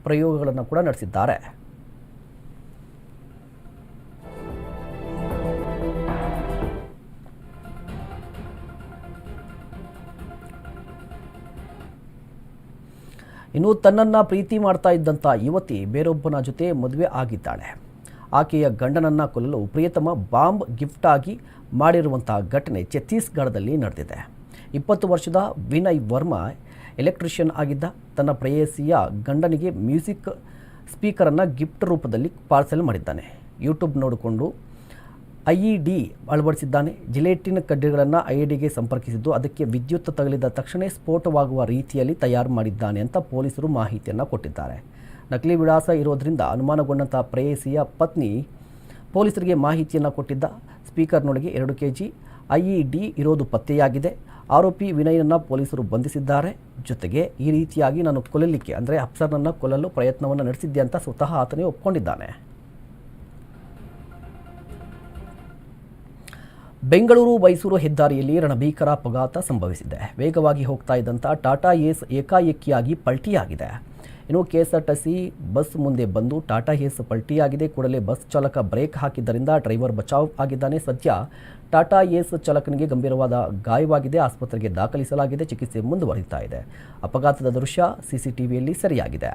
ಪ್ರಯೋಗಗಳನ್ನು ಕೂಡ ನಡೆಸಿದ್ದಾರೆ. ಇನ್ನು ತನ್ನನ್ನು ಪ್ರೀತಿ ಮಾಡ್ತಾ ಇದ್ದಂಥ ಯುವತಿ ಬೇರೊಬ್ಬನ ಜೊತೆ ಮದುವೆ ಆಗಿದ್ದಾಳೆ. ಆಕೆಯ ಗಂಡನನ್ನು ಕೊಲ್ಲಲು ಪ್ರಿಯತಮ ಬಾಂಬ್ ಗಿಫ್ಟ್ ಆಗಿ ಮಾಡಿರುವಂತಹ ಘಟನೆ ಛತ್ತೀಸ್ಗಢದಲ್ಲಿ ನಡೆದಿದೆ. ಇಪ್ಪತ್ತು ವರ್ಷದ ವಿನಯ್ ವರ್ಮಾ ಎಲೆಕ್ಟ್ರಿಷಿಯನ್ ಆಗಿದ್ದ ತನ್ನ ಪ್ರೇಯಸಿಯ ಗಂಡನಿಗೆ ಮ್ಯೂಸಿಕ್ ಸ್ಪೀಕರನ್ನು ಗಿಫ್ಟ್ ರೂಪದಲ್ಲಿ ಪಾರ್ಸೆಲ್ ಮಾಡಿದ್ದಾನೆ. ಯೂಟ್ಯೂಬ್ ನೋಡಿಕೊಂಡು ಐ ಇ ಡಿ ಅಳವಡಿಸಿದ್ದಾನೆ. ಜಿಲೇಟಿನ್ ಕಡ್ಡಿಗಳನ್ನು ಐ ಇ ಡಿಗೆ ಸಂಪರ್ಕಿಸಿದ್ದು ಅದಕ್ಕೆ ವಿದ್ಯುತ್ ತಗಲಿದ ತಕ್ಷಣ ಸ್ಫೋಟವಾಗುವ ರೀತಿಯಲ್ಲಿ ತಯಾರು ಮಾಡಿದ್ದಾನೆ ಅಂತ ಪೊಲೀಸರು ಮಾಹಿತಿಯನ್ನು ಕೊಟ್ಟಿದ್ದಾರೆ. ನಕಲಿ ವಿಳಾಸ ಇರೋದರಿಂದ ಅನುಮಾನಗೊಂಡಂಥ ಪ್ರೇಯಸಿಯ ಪತ್ನಿ ಪೊಲೀಸರಿಗೆ ಮಾಹಿತಿಯನ್ನು ಕೊಟ್ಟಿದ್ದ. ಸ್ಪೀಕರ್ನೊಳಗೆ ಎರಡು ಕೆ ಜಿ ಐ ಡಿ ಇರೋದು ಪತ್ತೆಯಾಗಿದೆ. ಆರೋಪಿ ವಿನಯನನ್ನು ಪೊಲೀಸರು ಬಂಧಿಸಿದ್ದಾರೆ. ಜೊತೆಗೆ ಈ ರೀತಿಯಾಗಿ ನಾನು ಕೊಲ್ಲಲಿಕ್ಕೆ ಅಂದರೆ ಅಫ್ಸರ್ನನ್ನು ಕೊಲ್ಲಲು ಪ್ರಯತ್ನವನ್ನು ನಡೆಸಿದ್ದೆ ಅಂತ ಸ್ವತಃ ಆತನೇ ಒಪ್ಕೊಂಡಿದ್ದಾನೆ. ಬೆಂಗಳೂರು ಮೈಸೂರು ಹೆದ್ದಾರಿಯಲ್ಲಿ ರಣಭೀಕರ ಅಪಘಾತ ಸಂಭವಿಸಿದೆ. ವೇಗವಾಗಿ ಹೋಗ್ತಾ ಇದ್ದಂಥ ಟಾಟಾ ಏಸ್ ಏಕಾಏಕಿಯಾಗಿ ಪಲ್ಟಿಯಾಗಿದೆ. ಇನ್ನು ಕೆಎಸ್ಆರ್ಟಿಸಿ ಬಸ್ ಮುಂದೆ ಬಂದು ಟಾಟಾ ಏಸ್ ಪಲ್ಟಿಯಾಗಿದೆ. ಕೂಡಲೇ ಬಸ್ ಚಾಲಕ ಬ್ರೇಕ್ ಹಾಕಿದ್ದರಿಂದ ಡ್ರೈವರ್ ಬಚಾವ್ ಆಗಿದ್ದಾನೆ. ಸದ್ಯ ಟಾಟಾ ಏಸ್ ಚಾಲಕನಿಗೆ ಗಂಭೀರವಾದ ಗಾಯವಾಗಿದೆ. ಆಸ್ಪತ್ರೆಗೆ ದಾಖಲಿಸಲಾಗಿದೆ. ಚಿಕಿತ್ಸೆ ಮುಂದುವರಿತಾ ಇದೆ. ಅಪಘಾತದ ದೃಶ್ಯ ಸಿಸಿಟಿವಿಯಲ್ಲಿ ಸೆರೆಯಾಗಿದೆ.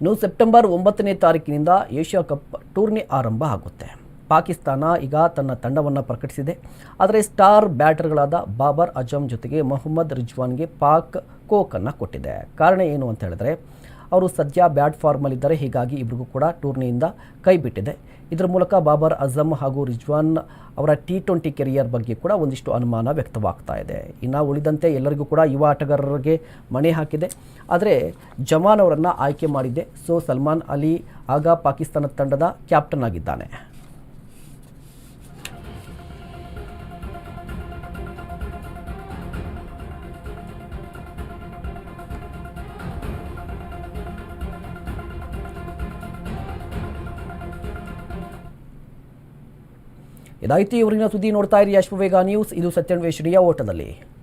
ಇನ್ನು ಸೆಪ್ಟೆಂಬರ್ ಒಂಬತ್ತನೇ ತಾರೀಕಿನಿಂದ ಏಷ್ಯಾ ಕಪ್ ಟೂರ್ನಿ ಆರಂಭ ಆಗುತ್ತೆ. ಪಾಕಿಸ್ತಾನ ಈಗ ತನ್ನ ತಂಡವನ್ನು ಪ್ರಕಟಿಸಿದೆ. ಆದರೆ ಸ್ಟಾರ್ ಬ್ಯಾಟರ್ಗಳಾದ ಬಾಬರ್ ಅಜಮ್ ಜೊತೆಗೆ ಮೊಹಮ್ಮದ್ ರಿಜ್ವಾನ್ಗೆ ಪಾಕ್ ಕೋಕನ್ನು ಕೊಟ್ಟಿದೆ. ಕಾರಣ ಏನು ಅಂತ ಹೇಳಿದ್ರೆ ಅವರು ಸದ್ಯ ಬ್ಯಾಟ್ ಫಾರ್ಮಲ್ಲಿದ್ದಾರೆ. ಹೀಗಾಗಿ ಇಬ್ಬರಿಗೂ ಕೂಡ ಟೂರ್ನಿಯಿಂದ ಕೈ ಬಿಟ್ಟಿದೆ ಇದರ ಮೂಲಕ ಬಾಬರ್ ಅಜಮ್ ಹಾಗೂ ರಿಜ್ವಾನ್ ಅವರ ಟಿ ಟ್ವೆಂಟಿ ಕೆರಿಯರ್ ಬಗ್ಗೆ ಕೂಡ ಒಂದಿಷ್ಟು ಅನುಮಾನ ವ್ಯಕ್ತವಾಗ್ತಾ ಇದೆ. ಇನ್ನು ಉಳಿದಂತೆ ಎಲ್ಲರಿಗೂ ಕೂಡ ಯುವ ಆಟಗಾರರಿಗೆ ಮಣೆ ಹಾಕಿದೆ. ಆದರೆ ಜಮಾನ್ ಅವರನ್ನು ಆಯ್ಕೆ ಮಾಡಿದ್ದೆ. ಸೊ ಸಲ್ಮಾನ್ ಅಲಿ ಆಗ ಪಾಕಿಸ್ತಾನ ತಂಡದ ಕ್ಯಾಪ್ಟನ್ ಆಗಿದ್ದಾನೆ. ಇದಾಯಿತು ಇವರಿನ ಸುದ್ದಿ ನೋಡ್ತಾ ಇರಿ ಅಶ್ವವೇಗ ನ್ಯೂಸ್. ಇದು ಸತ್ಯನ್ವೇಷಣೆಯ ಓಟದಲ್ಲಿ.